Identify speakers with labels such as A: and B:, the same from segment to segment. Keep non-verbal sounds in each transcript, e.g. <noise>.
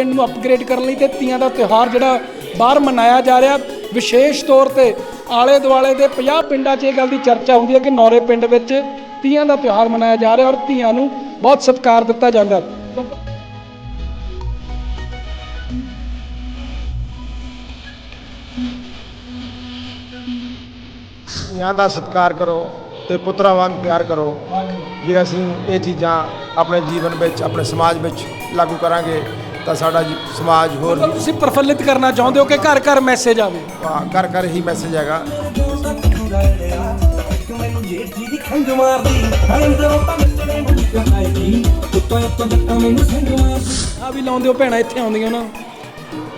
A: ਪਿੰਡ ਨੂੰ ਅਪਗ੍ਰੇਡ ਕਰਨ ਲਈ ਤੇ ਤੀਆਂ ਦਾ ਤਿਉਹਾਰ ਜਿਹੜਾ ਬਾਹਰ ਮਨਾਇਆ ਜਾ ਰਿਹਾ, ਵਿਸ਼ੇਸ਼ ਤੌਰ ਤੇ ਆਲੇ ਦੁਆਲੇ ਦੇ 50 ਪਿੰਡਾਂ 'ਚ ਇਹ ਗੱਲ ਦੀ ਚਰਚਾ ਹੁੰਦੀ ਹੈ ਕਿ ਨੌਰੇ ਪਿੰਡ ਵਿੱਚ ਤੀਆਂ ਦਾ ਤਿਉਹਾਰ ਮਨਾਇਆ ਜਾ ਰਿਹਾ ਔਰ ਤੀਆਂ ਨੂੰ ਬਹੁਤ ਸਤਿਕਾਰ ਦਿੱਤਾ ਜਾਂਦਾ
B: ਧੀਆਂ ਦਾ ਸਤਿਕਾਰ ਕਰੋ ਤੇ ਪੁੱਤਰਾਂ ਵਾਂਗ ਪਿਆਰ ਕਰੋ। ਜੇ ਅਸੀਂ ਇਹ ਚੀਜ਼ਾਂ ਆਪਣੇ ਜੀਵਨ ਵਿੱਚ, ਆਪਣੇ ਸਮਾਜ ਵਿੱਚ ਲਾਗੂ ਕਰਾਂਗੇ ਤਾਂ ਸਾਡਾ ਜੀ- ਸਮਾਜ ਹੋਰ ਵੀ
A: ਤੁਸੀਂ ਪ੍ਰਫੁੱਲਿਤ ਕਰਨਾ ਚਾਹੁੰਦੇ ਹੋ ਕਿ ਘਰ ਘਰ ਮੈਸੇਜ ਆਵੇ?
B: ਹਾਂ, ਘਰ ਘਰ ਹੀ ਮੈਸੇਜ ਹੈਗਾ।
A: ਆ ਵੀ ਲਾਉਂਦੇ ਹੋ ਭੈਣਾਂ ਇੱਥੇ ਆਉਂਦੀਆਂ ਨਾ।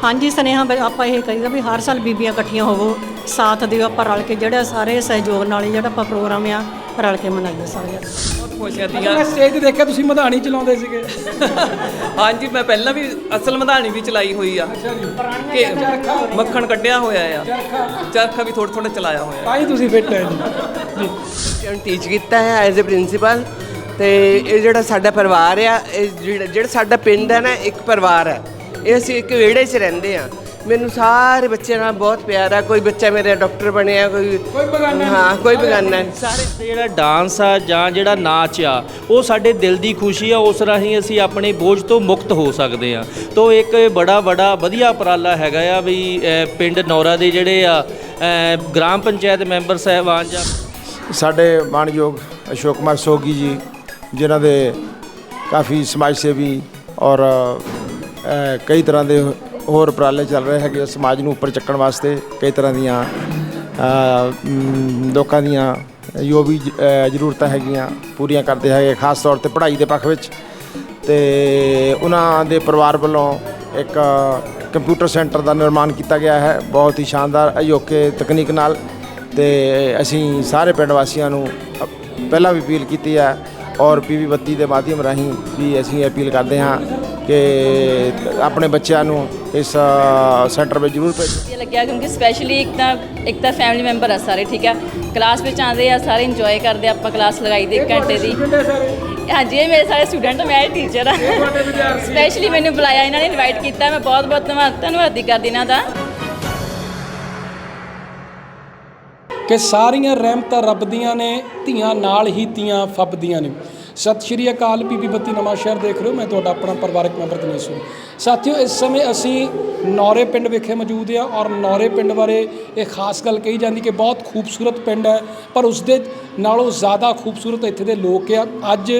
C: ਹਾਂਜੀ ਸਨੇਹਾ ਆਪਾਂ ਇਹ ਕਹੀਦਾ ਵੀ ਹਰ ਸਾਲ ਬੀਬੀਆਂ ਇਕੱਠੀਆਂ ਹੋਵੋ। ਸਾਥ ਦਿਓ ਆਪਾਂ ਰਲ ਕੇ ਜਿਹੜਾ ਸਾਰੇ ਸਹਿਯੋਗ ਨਾਲ ਹੀ ਜਿਹੜਾ ਆਪਾਂ ਪ੍ਰੋਗਰਾਮ ਆ ਰਲ ਕੇ ਮਨਾਈਏ ਸਾਰੇ
D: ਬਹੁਤ ਖੁਸ਼ ਹਾਂ
A: ਅੱਜ
D: ਦੀਆਂ
A: ਮੈਂ ਸਟੇਜ ਤੇ ਦੇਖਿਆ ਤੁਸੀਂ ਮਧਾਣੀ ਚਲਾਉਂਦੇ ਸੀਗੇ।
D: ਹਾਂਜੀ ਮੈਂ ਪਹਿਲਾਂ ਵੀ ਅਸਲ ਮਧਾਣੀ ਵੀ ਚਲਾਈ ਹੋਈ ਆ। ਕਿ ਮੱਖਣ ਕੱਢਿਆ ਹੋਇਆ ਆ। ਚਰਖਾ। ਵੀ ਥੋੜਾ ਥੋੜਾ ਚਲਾਇਆ ਹੋਇਆ।
A: ਤਾਂ ਹੀ ਤੁਸੀਂ ਫਿੱਟ ਹੈ ਜੀ। ਜੀ।
E: ਟੀਚ ਕੀਤਾ ਹੈ ਐਜ਼ ਅ ਪ੍ਰਿੰਸੀਪਲ ਤੇ ਇਹ ਜਿਹੜਾ ਸਾਡਾ ਪਰਿਵਾਰ ਆ ਇਹ ਜਿਹੜਾ ਜਿਹੜਾ ਸਾਡਾ ਪਿੰਡ ਹੈ ਨਾ ਇੱਕ ਪਰਿਵਾਰ ਹੈ। ਇਹ ਅਸੀਂ ਇੱਕ ਵਿਹੜੇ 'ਚ ਰਹਿੰਦੇ ਆ ਮੈਨੂੰ ਸਾਰੇ ਬੱਚਿਆਂ ਨਾਲ ਬਹੁਤ ਪਿਆਰ ਆ। ਕੋਈ ਬੱਚਾ ਮੇਰਾ ਡਾਕਟਰ ਬਣਿਆ ਕੋਈ
A: ਕੋਈ ਬਗਾਨਾ
E: ਹਾਂ ਕੋਈ ਬਗਾਨਾ ਨਹੀਂ। ਸਾਰੇ
F: ਜਿਹੜਾ ਡਾਂਸ ਆ ਜਾਂ ਜਿਹੜਾ ਨਾਚ ਆ ਉਹ ਸਾਡੇ ਦਿਲ ਦੀ ਖੁਸ਼ੀ ਆ ਉਸ ਰਾਹੀਂ ਅਸੀਂ ਆਪਣੇ ਬੋਝ ਤੋਂ ਮੁਕਤ ਹੋ ਸਕਦੇ ਆ। ਤੋਂ ਇੱਕ ਬੜਾ ਬੜਾ ਵਧੀਆ ਉਪਰਾਲਾ ਹੈਗਾ ਆ ਵੀ ਪਿੰਡ ਨੌਰਾ ਦੇ ਜਿਹੜੇ ਆ ਗ੍ਰਾਮ ਪੰਚਾਇਤ ਮੈਂਬਰ ਸਾਹਿਬਾਨ ਜਾਂ
B: ਸਾਡੇ ਮਾਣਯੋਗ ਅਸ਼ੋਕ ਕੁਮਾਰ ਸੋਗੀ ਜੀ ਜਿਨ੍ਹਾਂ ਦੇ ਕਾਫੀ ਸਮਾਜ ਸੇਵੀ ਔਰ ਕਈ ਤਰ੍ਹਾਂ ਦੇ ਹੋਰ ਉਪਰਾਲੇ ਚੱਲ ਰਹੇ ਹੈਗੇ ਸਮਾਜ ਨੂੰ ਉੱਪਰ ਚੱਕਣ ਵਾਸਤੇ, ਕਈ ਤਰ੍ਹਾਂ ਦੀਆਂ ਲੋਕਾਂ ਦੀਆਂ, ਜੋ ਵੀ ਜ਼ਰੂਰਤਾਂ ਹੈਗੀਆਂ ਪੂਰੀਆਂ ਕਰਦੇ ਹੈਗੇ, ਖਾਸ ਤੌਰ ਤੇ ਪੜ੍ਹਾਈ ਦੇ ਪੱਖ ਵਿੱਚ। ਤੇ ਉਹਨਾਂ ਦੇ ਪਰਿਵਾਰ ਵੱਲੋਂ ਇੱਕ ਕੰਪਿਊਟਰ ਸੈਂਟਰ ਦਾ ਨਿਰਮਾਣ ਕੀਤਾ ਗਿਆ ਹੈ, ਬਹੁਤ ਹੀ ਸ਼ਾਨਦਾਰ ਅਯੋਕੇ ਤਕਨੀਕ ਨਾਲ। ਤੇ ਅਸੀਂ ਸਾਰੇ ਪਿੰਡ ਵਾਸੀਆਂ ਨੂੰ ਪਹਿਲਾਂ ਵੀ ਅਪੀਲ ਕੀਤੀ ਹੈ, ਔਰ ਪੀਵੀ ਬੱਤੀ ਦੇ ਮਾਧਿਅਮ ਰਾਹੀਂ ਵੀ ਅਸੀਂ ਅਪੀਲ ਕਰਦੇ ਹਾਂ ਕਿ ਆਪਣੇ ਬੱਚਿਆਂ ਨੂੰ ਇਸ ਸੈਂਟਰ ਵਿੱਚ ਜ਼ਰੂਰ ਭੇਜੋ।
G: ਵਧੀਆ ਲੱਗਿਆ ਕਿਉਂਕਿ ਸਪੈਸ਼ਲੀ ਇੱਕ ਤਾਂ ਇੱਕ ਤਾਂ ਫੈਮਿਲੀ ਮੈਂਬਰ ਆ ਸਾਰੇ ਠੀਕ ਆ? ਕਲਾਸ ਵਿੱਚ ਆਉਂਦੇ ਆ ਸਾਰੇ ਇੰਜੋਏ ਕਰਦੇ ਆ ਆਪਾਂ ਕਲਾਸ ਲਗਾਈ ਦੀ 1 ਘੰਟੇ ਦੀ। ਹਾਂਜੀ ਇਹ ਮੇਰੇ ਸਾਰੇ ਸਟੂਡੈਂਟ ਮੈਂ ਟੀਚਰ ਆ। ਸਪੈਸ਼ਲੀ ਮੈਨੂੰ ਬੁਲਾਇਆ ਇਹਨਾਂ ਨੇ ਇਨਵਾਈਟ ਕੀਤਾ ਮੈਂ ਬਹੁਤ ਬਹੁਤ ਧੰਨਵਾਦ ਧੰਨਵਾਦੀ ਕਰਦੀ ਇਹਨਾਂ ਦਾ।
A: ਕਿ ਸਾਰੀਆਂ ਰਹਿਮਤਾਂ ਰੱਬ ਦੀਆਂ ਨੇ ਧੀਆਂ ਨਾਲ ਹੀ ਤੀਆਂ ਫੱਬਦੀਆਂ ਨੇ। ਸਤਿ ਸ਼੍ਰੀ ਅਕਾਲ ਬੀਬੀ ਬੱਤੀ ਨਵਾਂ ਸ਼ਹਿਰ ਦੇਖ ਰਹੇ ਹੋ। ਮੈਂ ਤੁਹਾਡਾ ਆਪਣਾ ਪਰਿਵਾਰਕ ਮੈਂਬਰ ਦਿਨੇਸ਼ ਸਿੰਘ। ਸਾਥੀਓ, ਇਸ ਸਮੇਂ ਅਸੀਂ ਨੌਰੇ ਪਿੰਡ ਵਿਖੇ ਮੌਜੂਦ ਹਾਂ ਔਰ ਨੌਰੇ ਪਿੰਡ ਬਾਰੇ ਇਹ ਖਾਸ ਗੱਲ ਕਹੀ ਜਾਂਦੀ ਕਿ ਬਹੁਤ ਖੂਬਸੂਰਤ ਪਿੰਡ ਹੈ, ਪਰ ਉਸ ਦੇ ਨਾਲੋਂ ਜ਼ਿਆਦਾ ਖੂਬਸੂਰਤ ਇੱਥੇ ਦੇ ਲੋਕ ਆ। ਅੱਜ